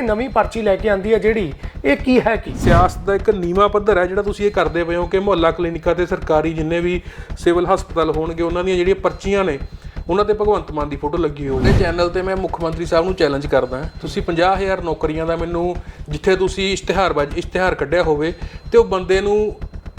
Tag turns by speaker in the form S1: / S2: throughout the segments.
S1: ਹੁਣੇ ਨਵੀਂ ਪਰਚੀ ਲੈ ਕੇ ਆਂਦੀ ਹੈ ਜਿਹੜੀ ਇਹ ਕੀ ਹੈ ਕੀ?
S2: ਸਿਆਸਤ ਦਾ ਇੱਕ ਨੀਵਾ ਪੱਧਰ ਹੈ ਜਿਹੜਾ ਤੁਸੀਂ ਇਹ ਕਰਦੇ ਪਏ ਹੋ ਕਿ ਮੁਹੱਲਾ ਕਲੀਨਿਕਾਂ ਤੇ ਸਰਕਾਰੀ ਜਿੰਨੇ ਵੀ ਸਿਵਲ ਹਸਪਤਾਲ ਹੋਣਗੇ ਉਹਨਾਂ ਦੀਆਂ ਜਿਹੜੀਆਂ ਪਰਚੀਆਂ ਨੇ ਉਹਨਾਂ ਤੇ ਭਗਵੰਤ ਮਾਨ ਦੀ ਫੋਟੋ ਲੱਗੀ ਹੋਊ। ਇਹ ਚੈਨਲ ਤੇ ਮੈਂ ਮੁੱਖ ਮੰਤਰੀ ਸਾਹਿਬ ਨੂੰ ਚੈਲੰਜ ਕਰਦਾ ਤੁਸੀਂ 50000 ਨੌਕਰੀਆਂ ਦਾ ਮੈਨੂੰ ਜਿੱਥੇ ਤੁਸੀਂ ਇਸ਼ਤਿਹਾਰਬਾਜ਼ ਇਸ਼ਤਿਹਾਰ ਕੱਢਿਆ ਹੋਵੇ ਤੇ ਉਹ ਬੰਦੇ ਨੂੰ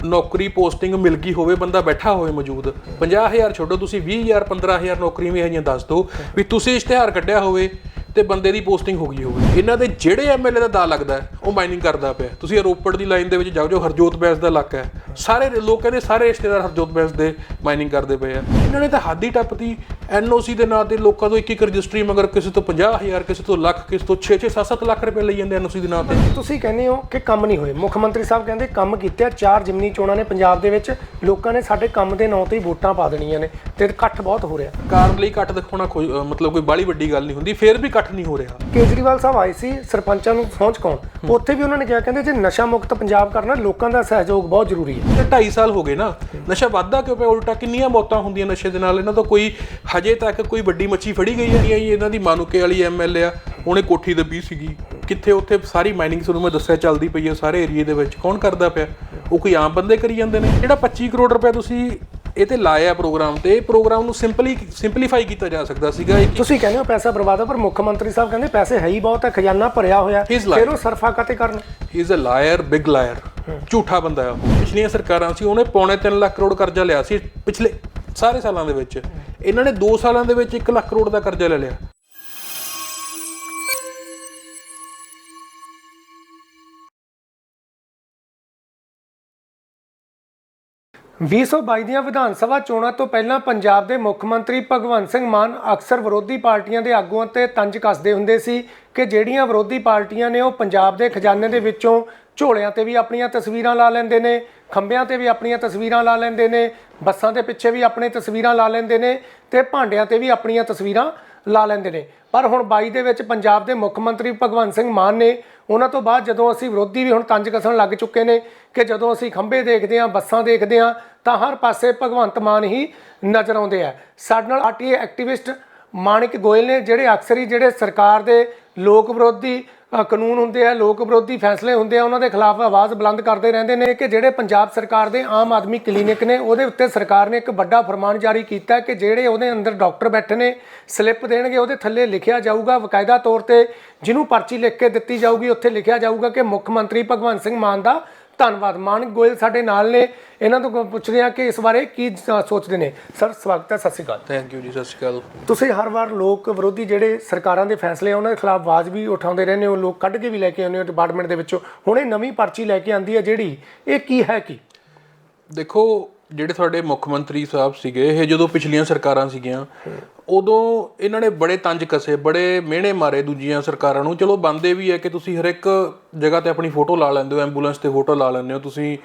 S2: ਨੌਕਰੀ ਪੋਸਟਿੰਗ ਮਿਲ ਗਈ ਹੋਵੇ ਬੰਦਾ ਬੈਠਾ ਹੋਵੇ ਮੌਜੂਦ। 50000 ਛੱਡੋ ਤੁਸੀਂ 20000 15000 ਨੌਕਰੀਆਂ ਵੀ ਹੈਗੀਆਂ ਦੱਸ ਦਿਓ ਵੀ ਤੁਸੀਂ ਇਸ਼ਤਿਹਾਰ ਕੱਢਿਆ ਹੋਵੇ ਤੇ ਬੰਦੇ ਦੀ ਪੋਸਟਿੰਗ ਹੋ ਗਈ ਹੋਵੇ। ਇਹਨਾਂ ਦੇ ਜਿਹੜੇ ਐਮਐਲਏ ਦਾ ਦਾ ਲੱਗਦਾ ਉਹ ਮਾਈਨਿੰਗ ਕਰਦਾ ਪਿਆ ਤੁਸੀਂ ਰੋਪੜ ਦੀ ਲਾਈਨ ਦੇ ਵਿੱਚ ਜਾਓ ਜੋ ਹਰਜੋਤ ਬੈਂਸ ਦਾ ਇਲਾਕਾ ਹੈ ਸਾਰੇ ਲੋਕ ਕਹਿੰਦੇ ਸਾਰੇ ਰਿਸ਼ਤੇਦਾਰ ਹਰਜੋਤ ਬੈਂਸ ਦੇ ਮਾਈਨਿੰਗ ਕਰਦੇ ਪਏ ਆ। ਇਹਨਾਂ ਨੇ ਤਾਂ ਹੱਦ ਹੀ ਟੱਪਤੀ ਐਨਓਸੀ ਦੇ ਨਾਂ ਤੇ ਲੋਕਾਂ ਤੋਂ ਇੱਕ ਇੱਕ ਰਜਿਸਟਰੀ ਮਗਰ ਕਿਸੇ ਤੋਂ 50000 ਕਿਸੇ ਤੋਂ ਲੱਖ ਕਿਸੇ ਤੋਂ 6 6 7 7 ਲੱਖ ਰੁਪਏ ਲਈ ਜਾਂਦੇ ਐਨਓਸੀ ਦੇ ਨਾਂ ਤੇ।
S1: ਤੁਸੀਂ ਕਹਿੰਦੇ ਹੋ ਕਿ ਕੰਮ ਨਹੀਂ ਹੋਏ। ਮੁੱਖ ਮੰਤਰੀ ਸਾਹਿਬ ਕਹਿੰਦੇ ਕੰਮ ਕੀਤੇ ਆ ਚਾਰ ਜਿਮਨੀ ਚੋਣਾਂ ਨੇ ਪੰਜਾਬ ਦੇ ਵਿੱਚ। ਲੋਕਾਂ ਨੇ ਸਾਡੇ ਕੰਮ ਦੇ ਨਾਂ ਤੇ ਹੀ ਵੋਟਾਂ ਪਾ ਦੇਣੀਆਂ ਨੇ ਤੇ ਇਕੱਠ ਬਹੁਤ ਹੋ ਰਿਹਾ।
S2: ਕਾਰਨ ਲਈ ਕੱਟ ਦਿਖਾਉਣਾ ਮਤਲਬ ਕੋਈ ਬਾਲੀ ਵੱਡੀ ਗੱਲ ਨਹੀਂ ਹੁੰਦੀ। ਫੇਰ ਵੀ ਕੱਟ ਨਹੀਂ ਹੋ ਰਿਹਾ।
S1: ਕੇਜਰੀਵਾਲ ਸਾਹਿਬ ਆਏ ਸੀ ਸਰਪੰਚਾਂ ਨੂੰ ਸਹੁੰ ਚੁਕਾਉਣ। ਉੱਥੇ ਵੀ ਉਹਨਾਂ ਨੇ ਕਿਹਾ ਕਹਿੰਦੇ ਜੇ ਨਸ਼ਾ ਮੁਕਤ ਪੰਜਾਬ ਕਰਨਾ ਲੋਕਾਂ ਦਾ ਸਹਿਯੋਗ ਬਹੁਤ ਜ਼ਰੂਰੀ ਹੈ।
S2: ਤੇ 2.5 ਸਾਲ ਹੋ ਗਏ ਨਾ। ਨਸ਼ਾ ਵੱਧਦਾ ਕਿਉਂ ਪਿਆ? ਉਲਟਾ ਕਿੰਨੀਆਂ ਮੌਤਾਂ ਹੁੰਦੀਆਂ ਨਸ਼ੇ ਦੇ ਨਾਲ? ਇਹਨਾਂ ਤੋਂ ਕੋਈ ਹਜੇ ਤੱਕ ਕੋਈ ਵੱਡੀ ਮੱਛੀ ਫੜੀ ਗਈ ਹੈ? ਨਹੀਂ ਆਈ ਇਹਨਾਂ ਦੀ ਮਾਨੂਕੇ ਵਾਲੀ ਐਮਐਲਏ ਆ ਉਹਨੇ ਕੋਠੀ ਦੱਬੀ ਸੀਗੀ। ਕਿੱਥੇ ਉੱਥੇ ਸਾਰੀ ਮਾਈਨਿੰਗ ਤੁਹਾਨੂੰ ਮੈਂ ਦੱਸਿਆ ਚੱਲਦੀ ਪਈ ਹੈ ਸਾਰੇ ਏਰੀਏ ਦੇ ਵਿੱਚ। ਕੌਣ ਕਰਦਾ ਪਿਆ? ਉਹ ਕੋਈ ਆਮ ਬੰਦੇ ਕਰੀ ਜਾਂਦੇ ਨੇ? ਜਿਹੜਾ 25 ਕਰੋੜ ਰੁਪਏ ਤੁਸੀਂ ਇਹ ਤੇ ਲਾਇਆ ਪ੍ਰੋਗਰਾਮ ਤੇ ਇਹ ਪ੍ਰੋਗਰਾਮ ਨੂੰ ਸਿੰਪਲੀ ਸਿੰਪਲੀਫਾਈ ਕੀਤਾ ਜਾ ਸਕਦਾ ਸੀਗਾ।
S1: ਤੁਸੀਂ ਕਹਿੰਦੇ ਹੋ ਪੈਸਾ ਬਰਬਾਦ ਹੈ ਪਰ ਮੁੱਖ ਮੰਤਰੀ ਸਾਹਿਬ ਕਹਿੰਦੇ ਪੈਸੇ ਹੈ ਹੀ ਬਹੁਤ ਹੈ ਖਜ਼ਾਨਾ ਭਰਿਆ ਹੋਇਆ. ਫਿਰ ਉਹ ਸਰਫਾ ਕਾਤੇ ਕਰਨ।
S2: He is a liar big liar ਝੂਠਾ ਬੰਦਾ ਹੈ ਉਹ। ਪਿਛਲੀਆਂ ਸਰਕਾਰਾਂ ਸੀ ਉਹਨੇ ਪੌਣੇ 3 ਲੱਖ ਕਰੋੜ ਕਰਜ਼ਾ ਲਿਆ ਸੀ ਪਿਛਲੇ ਸਾਰੇ ਸਾਲਾਂ ਦੇ ਵਿੱਚ। ਇਹਨਾਂ ਨੇ 2 ਸਾਲਾਂ ਦੇ ਵਿੱਚ 1 ਲੱਖ ਕਰੋੜ ਦਾ ਕਰਜ਼ਾ ਲੈ ਲਿਆ।
S1: 2022 ਦੀਆਂ ਵਿਧਾਨ ਸਭਾ ਚੋਣਾਂ ਤੋਂ ਪਹਿਲਾਂ ਪੰਜਾਬ ਦੇ ਮੁੱਖ ਮੰਤਰੀ ਭਗਵੰਤ ਸਿੰਘ ਮਾਨ ਅਕਸਰ ਵਿਰੋਧੀ ਪਾਰਟੀਆਂ ਦੇ ਆਗੂਆਂ ਤੇ ਤੰਜ ਕੱਸਦੇ ਹੁੰਦੇ ਸੀ ਕਿ ਜਿਹੜੀਆਂ ਵਿਰੋਧੀ ਪਾਰਟੀਆਂ ਨੇ ਉਹ ਪੰਜਾਬ ਦੇ ਖਜ਼ਾਨੇ ਦੇ ਵਿੱਚੋਂ ਝੋਲਿਆਂ ਤੇ ਵੀ ਆਪਣੀਆਂ ਤਸਵੀਰਾਂ ਲਾ ਲੈਂਦੇ ਨੇ, ਖੰਭਿਆਂ ਤੇ ਵੀ ਆਪਣੀਆਂ ਤਸਵੀਰਾਂ ਲਾ ਲੈਂਦੇ ਨੇ, ਬੱਸਾਂ ਦੇ ਪਿੱਛੇ ਵੀ ਆਪਣੇ ਤਸਵੀਰਾਂ ਲਾ ਲੈਂਦੇ ਨੇ ਤੇ ਭਾਂਡਿਆਂ ਤੇ ਵੀ ਆਪਣੀਆਂ ਤਸਵੀਰਾਂ ਲਾ ਲੈਂਦੇ ਨੇ। ਪਰ ਹੁਣ 22 ਦੇ ਵਿੱਚ ਪੰਜਾਬ ਦੇ ਮੁੱਖ ਮੰਤਰੀ ਭਗਵੰਤ ਸਿੰਘ ਮਾਨ ਨੇ ਉਹਨਾਂ ਤੋਂ ਬਾਅਦ ਜਦੋਂ ਅਸੀਂ ਵਿਰੋਧੀ ਵੀ ਹੁਣ ਤੰਜ ਕਸਣ ਲੱਗ ਚੁੱਕੇ ਨੇ ਕਿ ਜਦੋਂ ਅਸੀਂ ਖੰਭੇ ਦੇਖਦੇ ਹਾਂ, ਬੱਸਾਂ ਦੇਖਦੇ ਹਾਂ ਤਾਂ ਹਰ ਪਾਸੇ ਭਗਵੰਤ ਮਾਨ ਹੀ ਨਜ਼ਰ ਆਉਂਦੇ ਆ। ਸਾਡੇ ਨਾਲ ਆਰਟੀਏ ਐਕਟਿਵਿਸਟ ਮਾਨਿਕ ਗੋਇਲ ਨੇ ਜਿਹੜੇ ਅਕਸਰ ਹੀ ਜਿਹੜੇ ਸਰਕਾਰ ਦੇ ਲੋਕ ਵਿਰੋਧੀ ਕਾਨੂੰਨ ਹੁੰਦੇ ਆ, ਲੋਕ ਵਿਰੋਧੀ ਫੈਸਲੇ ਹੁੰਦੇ ਆ, ਉਹਨਾਂ ਦੇ ਖਿਲਾਫ ਆਵਾਜ਼ ਬੁਲੰਦ ਕਰਦੇ ਰਹਿੰਦੇ ਨੇ ਕਿ ਜਿਹੜੇ ਪੰਜਾਬ ਸਰਕਾਰ ਦੇ ਆਮ ਆਦਮੀ ਕਲੀਨਿਕ ਨੇ, ਉਹਦੇ ਉੱਤੇ ਸਰਕਾਰ ਨੇ ਇੱਕ ਵੱਡਾ ਫਰਮਾਨ ਜਾਰੀ ਕੀਤਾ ਕਿ ਜਿਹੜੇ ਉਹਦੇ ਅੰਦਰ ਡਾਕਟਰ ਬੈਠੇ ਨੇ, ਸਲਿੱਪ ਦੇਣਗੇ, ਉਹਦੇ ਥੱਲੇ ਲਿਖਿਆ ਜਾਊਗਾ, ਵਕਾਇਦਾ ਤੌਰ ਤੇ ਜਿਹਨੂੰ ਪਰਚੀ ਲਿਖ ਕੇ ਦਿੱਤੀ ਜਾਊਗੀ, ਉੱਥੇ ਲਿਖਿਆ ਜਾਊਗਾ ਕਿ ਮੁੱਖ ਮੰਤਰੀ ਭਗਵੰਤ ਸਿੰਘ ਮਾਨ ਦਾ ਧੰਨਵਾਦ। ਮਾਨਕ ਗੋਇਲ ਸਾਡੇ ਨਾਲ ਨੇ। ਇਹਨਾਂ ਤੋਂ ਪੁੱਛਦੇ ਆ ਕਿ ਇਸ ਬਾਰੇ ਕੀ ਸੋਚਦੇ ਨੇ। ਸਰ ਸਵਾਗਤ ਹੈ ਸਤਿ ਸ਼੍ਰੀ ਅਕਾਲ।
S2: ਥੈਂਕ ਯੂ ਜੀ ਸਤਿ ਸ਼੍ਰੀ ਅਕਾਲ।
S1: ਤੁਸੀਂ ਹਰ ਵਾਰ ਲੋਕ ਵਿਰੋਧੀ ਜਿਹੜੇ ਸਰਕਾਰਾਂ ਦੇ ਫੈਸਲੇ ਆ ਉਹਨਾਂ ਦੇ ਖਿਲਾਫ ਆਵਾਜ਼ ਵੀ ਉਠਾਉਂਦੇ ਰਹਿੰਦੇ ਹੋ। ਲੋਕ ਕੱਢ ਕੇ ਵੀ ਲੈ ਕੇ ਆਉਂਦੇ ਹੋ ਡਿਪਾਰਟਮੈਂਟ ਦੇ ਵਿੱਚੋਂ। ਹੁਣ ਇਹ ਨਵੀਂ ਪਰਚੀ ਲੈ ਕੇ ਆਂਦੀ ਹੈ ਜਿਹੜੀ ਇਹ ਕੀ ਹੈ ਕੀ?
S2: ਦੇਖੋ ਜਿਹੜੇ ਤੁਹਾਡੇ ਮੁੱਖ ਮੰਤਰੀ ਸਾਹਿਬ ਸੀਗੇ, ਇਹ ਜਦੋਂ ਪਿਛਲੀਆਂ ਸਰਕਾਰਾਂ ਸੀਗੀਆਂ, ਉਦੋਂ ਇਹਨਾਂ ਨੇ ਬੜੇ ਤੰਜ ਕਸੇ, ਬੜੇ ਮਿਹਣੇ ਮਾਰੇ ਦੂਜੀਆਂ ਸਰਕਾਰਾਂ ਨੂੰ। ਚਲੋ ਬੰਦੇ ਵੀ ਹੈ ਕਿ ਤੁਸੀਂ ਹਰ ਇੱਕ ਜਗ੍ਹਾ ਤੇ ਆਪਣੀ ਫੋਟੋ ਲਾ ਲੈਂਦੇ ਹੋ, ਐਂਬੂਲੈਂਸ ਤੇ ਫੋਟੋ ਲਾ ਲੈਂਦੇ ਹੋ, ਤੁਸੀਂ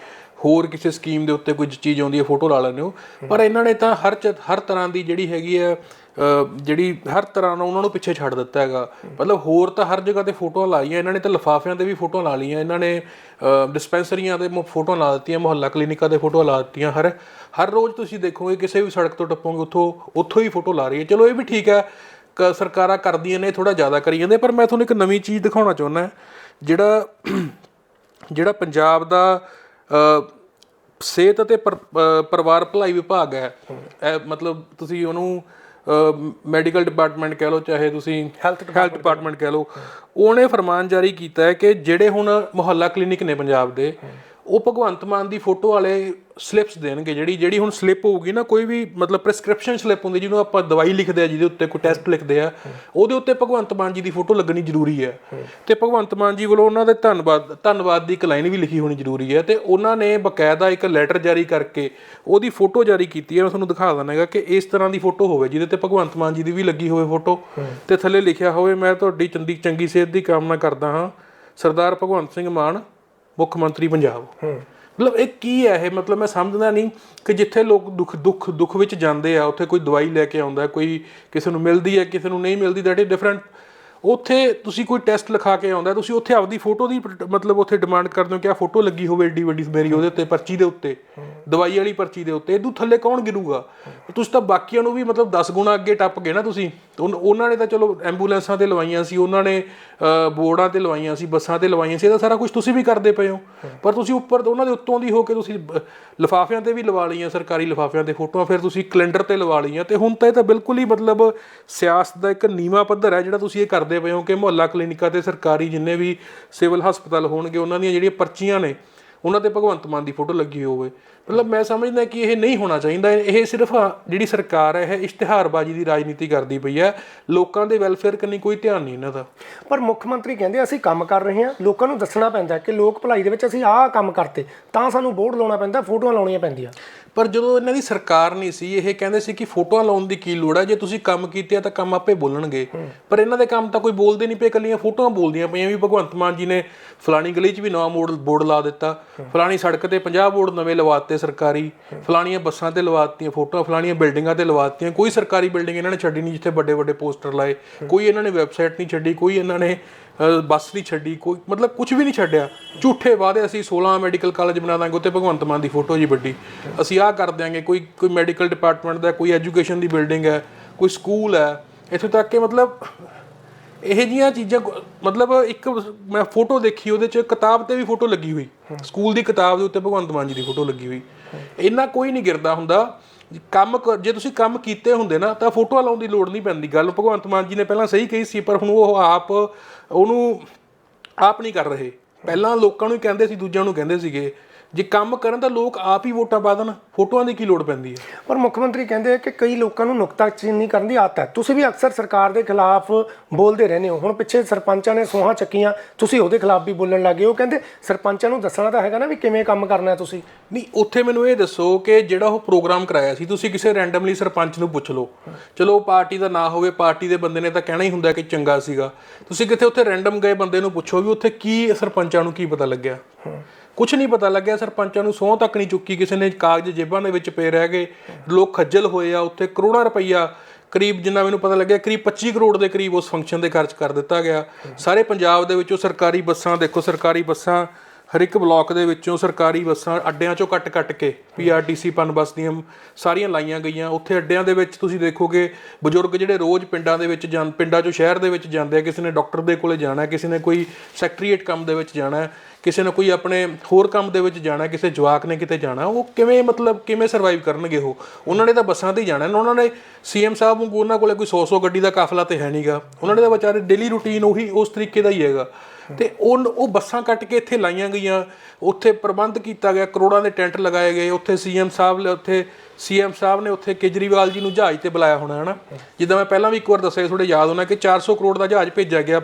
S2: ਹੋਰ ਕਿਸੇ ਸਕੀਮ ਦੇ ਉੱਤੇ ਕੋਈ ਚੀਜ਼ ਆਉਂਦੀ ਹੈ, ਫੋਟੋ ਲਾ ਲੈਂਦੇ ਹੋ। ਪਰ ਇਹਨਾਂ ਨੇ ਤਾਂ ਹਰ ਚ- ਹਰ ਤਰ੍ਹਾਂ ਦੀ ਜਿਹੜੀ ਹੈਗੀ ਹੈ ਜਿਹੜੀ ਹਰ ਤਰ੍ਹਾਂ ਨਾਲ ਉਹਨਾਂ ਨੂੰ ਪਿੱਛੇ ਛੱਡ ਦਿੱਤਾ ਹੈਗਾ। ਮਤਲਬ ਹੋਰ ਤਾਂ ਹਰ ਜਗ੍ਹਾ ਤੇ ਫੋਟੋਆਂ ਲਾਈਆਂ, ਇਹਨਾਂ ਨੇ ਤਾਂ ਲਿਫਾਫਿਆਂ ਤੇ ਵੀ ਫੋਟੋਆਂ ਲਾ ਲਈਆਂ, ਇਹਨਾਂ ਨੇ ਡਿਸਪੈਂਸਰੀਆਂ ਦੇ ਫੋਟੋਆਂ ਲਾ ਦਿੱਤੀਆਂ, ਮੁਹੱਲਾ ਕਲੀਨਿਕਾਂ ਦੇ ਫੋਟੋਆਂ ਲਾ ਦਿੱਤੀਆਂ, ਹਰ ਹਰ ਰੋਜ਼ ਤੁਸੀਂ ਦੇਖੋਗੇ ਕਿਸੇ ਵੀ ਸੜਕ ਤੋਂ ਟੱਪੋਗੇ, ਉੱਥੋਂ ਉੱਥੋਂ ਹੀ ਫੋਟੋ ਲਾ ਰਹੀ ਹੈ। ਚਲੋ ਇਹ ਵੀ ਠੀਕ ਹੈ, ਕ- ਸਰਕਾਰਾਂ ਕਰਦੀਆਂ ਨੇ ਥੋੜਾ ਜ਼ਿਆਦਾ ਕਰੀ ਜਾਂਦੇ, ਪਰ ਮੈਂ ਤੁਹਾਨੂੰ ਇੱਕ ਨਵੀਂ ਚੀਜ਼ ਦਿਖਾਉਣਾ ਚਾਹੁੰਦਾ ਜਿਹੜਾ ਜਿਹੜਾ ਪੰਜਾਬ ਦਾ ਸਿਹਤ ਅਤੇ ਪਰਿਵਾਰ ਭਲਾਈ ਵਿਭਾਗ ਹੈ ਮਤਲਬ ਤੁਸੀਂ ਉਹਨੂੰ ਮੈਡੀਕਲ ਡਿਪਾਰਟਮੈਂਟ ਕਹਿ ਲਓ ਚਾਹੇ ਤੁਸੀਂ ਹੈਲਥ ਡਿਪਾਰਟਮੈਂਟ ਕਹਿ ਲਓ ਉਹਨੇ ਫਰਮਾਨ ਜਾਰੀ ਕੀਤਾ ਹੈ ਕਿ ਜਿਹੜੇ ਹੁਣ ਮੁਹੱਲਾ ਕਲੀਨਿਕ ਨੇ ਪੰਜਾਬ ਦੇ ਉਹ ਭਗਵੰਤ ਮਾਨ ਦੀ ਫੋਟੋ ਵਾਲੇ ਸਲਿੱਪਸ ਦੇਣਗੇ, ਜਿਹੜੀ ਜਿਹੜੀ ਹੁਣ ਸਲਿੱਪ ਹੋਊਗੀ ਨਾ, ਕੋਈ ਵੀ ਮਤਲਬ ਪ੍ਰੈਸਕ੍ਰਿਪਸ਼ਨ ਸਲਿੱਪ ਹੁੰਦੀ, ਜਿਹਨੂੰ ਆਪਾਂ ਦਵਾਈ ਲਿਖਦੇ ਆ, ਜਿਹਦੇ ਉੱਤੇ ਕੋਈ ਟੈਸਟ ਲਿਖਦੇ ਆ, ਉਹਦੇ ਉੱਤੇ ਭਗਵੰਤ ਮਾਨ ਜੀ ਦੀ ਫੋਟੋ ਲੱਗਣੀ ਜ਼ਰੂਰੀ ਹੈ। ਤੇ ਭਗਵੰਤ ਮਾਨ ਜੀ ਵੱਲੋਂ ਉਹਨਾਂ ਦੇ ਧੰਨਵਾਦ ਧੰਨਵਾਦ ਦੀ ਇੱਕ ਲਾਈਨ ਵੀ ਲਿਖੀ ਹੋਣੀ ਜ਼ਰੂਰੀ ਹੈ ਤੇ ਉਹਨਾਂ ਨੇ ਬਕਾਇਦਾ ਇੱਕ ਲੈਟਰ ਜਾਰੀ ਕਰਕੇ ਉਹਦੀ ਫੋਟੋ ਜਾਰੀ ਕੀਤੀ ਹੈ। ਮੈਂ ਤੁਹਾਨੂੰ ਦਿਖਾ ਦਿੰਦਾ ਕਿ ਇਸ ਤਰ੍ਹਾਂ ਦੀ ਫੋਟੋ ਹੋਵੇ, ਜਿਹਦੇ ਤੇ ਭਗਵੰਤ ਮਾਨ ਜੀ ਦੀ ਵੀ ਲੱਗੀ ਹੋਵੇ ਫੋਟੋ ਤੇ ਥੱਲੇ ਲਿਖਿਆ ਹੋਵੇ, ਮੈਂ ਤੁਹਾਡੀ ਚੰਗੀ ਚੰਗੀ ਸਿਹਤ ਦੀ ਕਾਮਨਾ ਕਰਦਾ ਹਾਂ। ਸਰਦਾਰ ਭਗਵੰਤ ਸਿੰਘ ਮਾਨ ਮੁੱਖ ਮੰਤਰੀ ਪੰਜਾਬ। ਮਤਲਬ ਇਹ ਕੀ ਹੈ ਇਹ? ਮਤਲਬ ਮੈਂ ਸਮਝਦਾ ਨਹੀਂ ਕਿ ਜਿੱਥੇ ਲੋਕ ਦੁੱਖ ਦੁੱਖ ਦੁੱਖ ਵਿੱਚ ਜਾਂਦੇ ਆ ਉੱਥੇ ਕੋਈ ਦਵਾਈ ਲੈ ਕੇ ਆਉਂਦਾ ਕੋਈ ਕਿਸੇ ਨੂੰ ਮਿਲਦੀ ਹੈ ਕਿਸੇ ਨੂੰ ਨਹੀਂ ਮਿਲਦੀ ਦੈਟ ਇਜ਼ ਡਿਫਰੈਂਟ ਉੱਥੇ ਤੁਸੀਂ ਕੋਈ ਟੈਸਟ ਲਿਖਾ ਕੇ ਆਉਂਦਾ ਤੁਸੀਂ ਉੱਥੇ ਆਪਦੀ ਫੋਟੋ ਦੀ ਮਤਲਬ ਉੱਥੇ ਡਿਮਾਂਡ ਕਰਦੇ ਹੋ ਕਿ ਆ ਫੋਟੋ ਲੱਗੀ ਹੋਵੇ ਏਡੀ ਵੱਡੀ ਮੇਰੀ ਉਹਦੇ ਉੱਤੇ ਪਰਚੀ ਦੇ ਉੱਤੇ ਦਵਾਈ ਵਾਲੀ ਪਰਚੀ ਦੇ ਉੱਤੇ ਇਦੋਂ ਥੱਲੇ ਕੌਣ ਗਿਰੂਗਾ? ਤੁਸੀਂ ਤਾਂ ਬਾਕੀਆਂ ਨੂੰ ਵੀ ਮਤਲਬ 10 ਗੁਣਾ ਅੱਗੇ ਟੱਪ ਗਏ ਨਾ ਤੁਸੀਂ। ਉਹਨਾਂ ਨੇ ਤਾਂ ਚਲੋ ਐਂਬੂਲੈਂਸਾਂ ਤੇ ਲਵਾਈਆਂ ਸੀ, ਉਹਨਾਂ ਨੇ ਬੋਰਡਾਂ ਤੇ ਲਵਾਈਆਂ ਸੀ, ਬੱਸਾਂ ਤੇ ਲਵਾਈਆਂ ਸੀ ਇਹਦਾ ਸਾਰਾ ਕੁਝ ਤੁਸੀਂ ਵੀ ਕਰਦੇ ਪਏ ਹੋ। ਪਰ ਤੁਸੀਂ ਉੱਪਰ ਉਹਨਾਂ ਦੇ ਉੱਤੋਂ ਦੀ ਹੋ ਕੇ ਤੁਸੀਂ ਲਿਫਾਫਿਆਂ ਤੇ ਵੀ ਲਵਾ ਲਈਆਂ, ਸਰਕਾਰੀ ਲਿਫਾਫਿਆਂ ਤੇ ਫੋਟੋਆਂ, ਫਿਰ ਤੁਸੀਂ ਕੈਲੰਡਰ ਤੇ ਲਵਾ ਲਈਆਂ ਤੇ ਹੁਣ ਤਾਂ ਇਹ ਤਾਂ ਬਿਲਕੁਲ ਹੀ ਮਤਲਬ ਸਿਆਸਤ ਦਾ ਇੱਕ ਨੀਵਾ ਪੱਧਰ ਹੈ ਜਿਹੜਾ ਤੁਸੀਂ ਇਹ ਕਰਦੇ ਪਏ ਹੋ ਕਿ ਮੁਹੱਲਾ ਕਲੀਨਿਕਾਂ ਤੇ ਸਰਕਾਰੀ ਜਿੰਨੇ ਵੀ ਸਿਵਲ ਹਸਪਤਾਲ ਹੋਣਗੇ, ਉਹਨਾਂ ਦੀਆਂ ਜਿਹੜੀਆਂ ਪਰਚੀਆਂ ਨੇ, ਉਹਨਾਂ ਤੇ ਭਗਵੰਤ ਮਾਨ ਦੀ ਫੋਟੋ ਲੱਗੀ ਹੋਵੇ। ਮਤਲਬ ਮੈਂ ਸਮਝਦਾ ਕਿ ਇਹ ਨਹੀਂ ਹੋਣਾ ਚਾਹੀਦਾ। ਇਹ ਸਿਰਫ ਜਿਹੜੀ ਸਰਕਾਰ ਹੈ ਇਹ ਇਸ਼ਤਿਹਾਰਬਾਜ਼ੀ ਦੀ ਰਾਜਨੀਤੀ ਕਰਦੀ ਪਈ ਹੈ। ਲੋਕਾਂ ਦੇ ਵੈਲਫੇਅਰ ਕੰਨੀ ਕੋਈ ਧਿਆਨ ਨਹੀਂ ਇਹਨਾਂ ਦਾ।
S1: ਪਰ ਮੁੱਖ ਮੰਤਰੀ ਕਹਿੰਦੇ ਅਸੀਂ ਕੰਮ ਕਰ ਰਹੇ ਹਾਂ। ਲੋਕਾਂ ਨੂੰ ਦੱਸਣਾ ਪੈਂਦਾ ਕਿ ਲੋਕ ਭਲਾਈ ਦੇ ਵਿੱਚ ਅਸੀਂ ਆਹ ਕੰਮ ਕਰਤੇ ਤਾਂ ਸਾਨੂੰ ਬੋਰਡ ਲਾਉਣਾ ਪੈਂਦਾ ਫੋਟੋਆਂ ਲਾਉਣੀਆਂ ਪੈਂਦੀਆਂ।
S2: ਪਰ ਜਦੋਂ ਇਹਨਾਂ ਦੀ ਸਰਕਾਰ ਨਹੀਂ ਸੀ ਇਹ ਕਹਿੰਦੇ ਸੀ ਕਿ ਫੋਟੋਆਂ ਲਾਉਣ ਦੀ ਕੀ ਲੋੜ ਹੈ? ਜੇ ਤੁਸੀਂ ਕੰਮ ਕੀਤੇ ਆ ਤਾਂ ਕੰਮ ਆਪੇ ਬੋਲਣਗੇ। ਪਰ ਇਹਨਾਂ ਦੇ ਕੰਮ ਤਾਂ ਕੋਈ ਬੋਲਦੇ ਨਹੀਂ ਪਏ ਕੱਲੀਆਂ ਫੋਟੋਆਂ ਬੋਲਦੀਆਂ ਪਈਆਂ। ਵੀ ਭਗਵੰਤ ਮਾਨ ਜੀ ਨੇ ਫਲਾਣੀ ਗਲੀ 'ਚ ਵੀ ਨਵਾਂ ਮੋੜ ਬੋਰਡ ਲਾ ਦਿੱਤਾ। ਫਲਾਣੀ ਸੜਕ ਤੇ 50 ਬੋਰਡ ਨਵੇਂ ਲਵਾਤੇ ਸਰਕਾਰੀ ਫਲਾਣੀਆਂ ਬੱਸਾਂ ਤੇ ਲਵਾਤੀਆਂ, ਫੋਟੋਆਂ ਫਲਾਣੀਆਂ ਬਿਲਡਿੰਗਾਂ ਤੇ ਲਵਾਤੀਆਂ। ਕੋਈ ਸਰਕਾਰੀ ਬਿਲਡਿੰਗ ਇਹਨਾਂ ਨੇ ਛੱਡੀ ਨਹੀਂ ਜਿੱਥੇ ਵੱਡੇ ਵੱਡੇ ਪੋਸਟਰ ਲਾਏ। ਕੋਈ ਇਹਨਾਂ ਨੇ ਵੈਬਸਾਈਟ ਨਹੀਂ ਛੱਡੀ, ਕੋਈ ਇਹਨਾਂ ਨੇ ਬੱਸ ਨਹੀਂ ਛੱਡੀ, ਕੋਈ ਮਤਲਬ ਕੁਝ ਵੀ ਨਹੀਂ ਛੱਡਿਆ। ਝੂਠੇ ਵਾਅਦੇ ਅਸੀਂ 16 ਮੈਡੀਕਲ ਕਾਲਜ ਬਣਾ ਦਾਂਗੇ ਉੱਤੇ ਭਗਵੰਤ ਮਾਨ ਦੀ ਫੋਟੋ ਜੀ ਵੱਡੀ। ਅਸੀਂ ਆਹ ਕਰ ਦਿਆਂਗੇ, ਕੋਈ ਕੋਈ ਮੈਡੀਕਲ ਡਿਪਾਰਟਮੈਂਟ ਦਾ, ਕੋਈ ਐਜੂਕੇਸ਼ਨ ਦੀ ਬਿਲਡਿੰਗ ਹੈ, ਕੋਈ ਸਕੂਲ ਹੈ। ਇੱਥੋਂ ਤੱਕ ਕਿ ਮਤਲਬ ਇਹ ਜੀਆਂ ਚੀਜ਼ਾਂ ਕੋ- ਮਤਲਬ ਇੱਕ ਮੈਂ ਫੋਟੋ ਦੇਖੀ, ਉਹਦੇ ਚ ਕਿਤਾਬ ਤੇ ਵੀ ਫੋਟੋ ਲੱਗੀ ਹੋਈ। ਸਕੂਲ ਦੀ ਕਿਤਾਬ ਦੇ ਉੱਤੇ ਭਗਵੰਤ ਮਾਨ ਜੀ ਦੀ ਫੋਟੋ ਲੱਗੀ ਹੋਈ। ਇੰਨਾ ਕੋਈ ਨਹੀਂ ਗਿਰਦਾ ਹੁੰਦਾ। ਕੰਮ ਕ- ਜੇ ਤੁਸੀਂ ਕੰਮ ਕੀਤੇ ਹੁੰਦੇ ਨਾ, ਤਾਂ ਫੋਟੋਆਂ ਲਾਉਣ ਦੀ ਲੋੜ ਨਹੀਂ ਪੈਂਦੀ। ਗੱਲ ਭਗਵੰਤ ਮਾਨ ਜੀ ਨੇ ਪਹਿਲਾਂ ਸਹੀ ਕਹੀ ਸੀ, ਪਰ ਹੁਣ ਉਹ ਆਪ, ਉਹਨੂੰ ਆਪ ਨਹੀਂ ਕਰ ਰਹੇ। ਪਹਿਲਾਂ ਲੋਕਾਂ ਨੂੰ ਹੀ ਕਹਿੰਦੇ ਸੀ, ਦੂਜਿਆਂ ਨੂੰ ਕਹਿੰਦੇ ਸੀਗੇ। ਜੇ ਕੰਮ ਕਰਨ ਤਾਂ ਲੋਕ ਆਪ ਹੀ ਵੋਟਾਂ ਪਾ ਦੇਣ ਫੋਟੋਆਂ ਦੀ ਕੀ ਲੋੜ ਪੈਂਦੀ ਹੈ?
S1: ਪਰ ਮੁੱਖ ਮੰਤਰੀ ਕਹਿੰਦੇ ਆ ਕਿ ਕਈ ਲੋਕਾਂ ਨੂੰ ਨੁਕਤਾਚੀਨੀ ਕਰਨ ਦੀ ਆਦਤ ਹੈ। ਤੁਸੀਂ ਵੀ ਅਕਸਰ ਸਰਕਾਰ ਦੇ ਖਿਲਾਫ ਬੋਲਦੇ ਰਹਿੰਦੇ ਹੋ। ਹੁਣ ਪਿੱਛੇ ਸਰਪੰਚਾਂ ਨੇ ਸੋਹਾਂ ਚੱਕੀਆਂ ਤੁਸੀਂ ਉਹਦੇ ਖਿਲਾਫ ਵੀ ਬੋਲਣ ਲੱਗੇ ਹੋ ਕਹਿੰਦੇ ਸਰਪੰਚਾਂ ਨੂੰ ਦੱਸਣਾ ਤਾਂ ਹੈਗਾ ਨਾ ਵੀ ਕਿਵੇਂ ਕੰਮ ਕਰਨਾ ਹੈ ਤੁਸੀਂ।
S2: ਨਹੀਂ ਉੱਥੇ ਮੈਨੂੰ ਇਹ ਦੱਸੋ ਕਿ ਜਿਹੜਾ ਉਹ ਪ੍ਰੋਗਰਾਮ ਕਰਾਇਆ ਸੀ ਤੁਸੀਂ ਕਿਸੇ ਰੈਂਡਮਲੀ ਸਰਪੰਚ ਨੂੰ ਪੁੱਛ ਲਓ। ਚਲੋ ਪਾਰਟੀ ਦਾ ਨਾ ਹੋਵੇ ਪਾਰਟੀ ਦੇ ਬੰਦੇ ਨੇ ਤਾਂ ਕਹਿਣਾ ਹੀ ਹੁੰਦਾ ਕਿ ਚੰਗਾ ਸੀਗਾ। ਤੁਸੀਂ ਕਿਤੇ ਉੱਥੇ ਰੈਂਡਮ ਗਏ ਬੰਦੇ ਨੂੰ ਪੁੱਛੋ ਵੀ ਉੱਥੇ ਕੀ ਸਰਪੰਚਾਂ ਨੂੰ ਕੀ ਪਤਾ ਲੱਗਿਆ। ਕੁਝ ਨਹੀਂ ਪਤਾ ਲੱਗਿਆ, ਸਰਪੰਚਾਂ ਨੂੰ ਸਹੁੰ ਤੱਕ ਨਹੀਂ ਚੁੱਕੀ, ਕਿਸੇ ਨੇ ਕਾਗਜ਼ ਜੇਬਾਂ ਦੇ ਵਿੱਚ ਪਏ ਰਹਿ ਗਏ। ਲੋਕ ਖੱਜਲ ਹੋਏ ਆ, ਉੱਥੇ ਕਰੋੜਾਂ ਰੁਪਈਆ ਕਰੀਬ ਜਿੰਨਾ ਮੈਨੂੰ ਪਤਾ ਲੱਗਿਆ, ਕਰੀਬ 25 ਕਰੋੜ ਦੇ ਕਰੀਬ ਉਸ ਫੰਕਸ਼ਨ ਦੇ ਖਰਚ ਕਰ ਦਿੱਤਾ ਗਿਆ। ਸਾਰੇ ਪੰਜਾਬ ਦੇ ਵਿੱਚੋਂ ਸਰਕਾਰੀ ਬੱਸਾਂ, ਦੇਖੋ ਸਰਕਾਰੀ ਬੱਸਾਂ, ਹਰ ਇੱਕ ਬਲਾਕ ਦੇ ਵਿੱਚੋਂ ਸਰਕਾਰੀ ਬੱਸਾਂ ਅੱਡਿਆਂ ਚੋਂ ਕੱਟ-ਕੱਟ ਕੇ ਪੀਆਰਟੀਸੀ ਪਨ ਬੱਸ ਦੀਆਂ ਸਾਰੀਆਂ ਲਾਈਆਂ ਗਈਆਂ। ਉੱਥੇ ਅੱਡਿਆਂ ਦੇ ਵਿੱਚ ਤੁਸੀਂ ਦੇਖੋਗੇ, ਬਜ਼ੁਰਗ ਜਿਹੜੇ ਰੋਜ਼ ਪਿੰਡਾਂ ਦੇ ਵਿੱਚ ਜਾਂ ਪਿੰਡਾਂ ਚੋਂ ਸ਼ਹਿਰ ਦੇ ਵਿੱਚ ਜਾਂਦੇ ਆ, ਕਿਸੇ ਨੇ ਡਾਕਟਰ ਦੇ ਕੋਲੇ ਜਾਣਾ, ਕਿਸੇ ਨੇ ਕੋਈ ਸੈਕਟਰੀਏਟ ਕੰਮ ਦੇ ਵਿੱਚ ਜਾਣਾ ਕਿਸੇ ਨੇ ਕੋਈ ਆਪਣੇ ਹੋਰ ਕੰਮ ਦੇ ਵਿੱਚ ਜਾਣਾ, ਕਿਸੇ ਜਵਾਕ ਨੇ ਕਿਤੇ ਜਾਣਾ, ਉਹ ਕਿਵੇਂ ਮਤਲਬ ਕਿਵੇਂ ਸਰਵਾਈਵ ਕਰਨਗੇ ਉਹ? ਉਹਨਾਂ ਨੇ ਤਾਂ ਬੱਸਾਂ ਤੇ ਹੀ ਜਾਣਾ। ਉਹਨਾਂ ਨੇ ਸੀਐਮ ਸਾਹਿਬ ਨੂੰ ਉਹਨਾਂ ਕੋਲੇ ਕੋਈ 100-100 ਗੱਡੀ ਦਾ ਕਾਫਲਾ ਤੇ ਹੈ ਨਹੀਂਗਾ ਉਹਨਾਂ ਨੇ ਤਾਂ ਵਿਚਾਰੇ ਡੇਲੀ ਰੂਟੀਨ ਉਹੀ ਉਸ ਤਰੀਕੇ ਦਾ ਹੀ ਹੈਗਾ। ਤੇ ਉਹ ਉਹ ਬੱਸਾਂ ਕੱਟ ਕੇ ਇੱਥੇ ਲਾਈਆਂ ਗਈਆਂ। ਉੱਥੇ ਪ੍ਰਬੰਧ ਕੀਤਾ ਗਿਆ, ਕਰੋੜਾਂ ਦੇ ਟੈਂਟ ਲਗਾਏ ਗਏ। ਉੱਥੇ ਸੀਐਮ ਸਾਹਿਬ ਨੇ ਉੱਥੇ ਸੀਐਮ ਸਾਹਿਬ ਨੇ ਉੱਥੇ ਕੇਜਰੀਵਾਲ ਜੀ ਨੂੰ ਜਹਾਜ਼ ਤੇ ਬੁਲਾਇਆ ਹੋਣਾ ਹੈ ਨਾ ਜਿੱਦਾਂ ਮੈਂ ਪਹਿਲਾਂ ਵੀ ਇੱਕ ਵਾਰ ਦੱਸਿਆ ਥੋੜੇ ਯਾਦ ਹੋਣਾ ਕਿ 400 ਕਰੋੜ ਦਾ ਜਹਾਜ਼ ਭੇਜਿਆ ਗਿਆ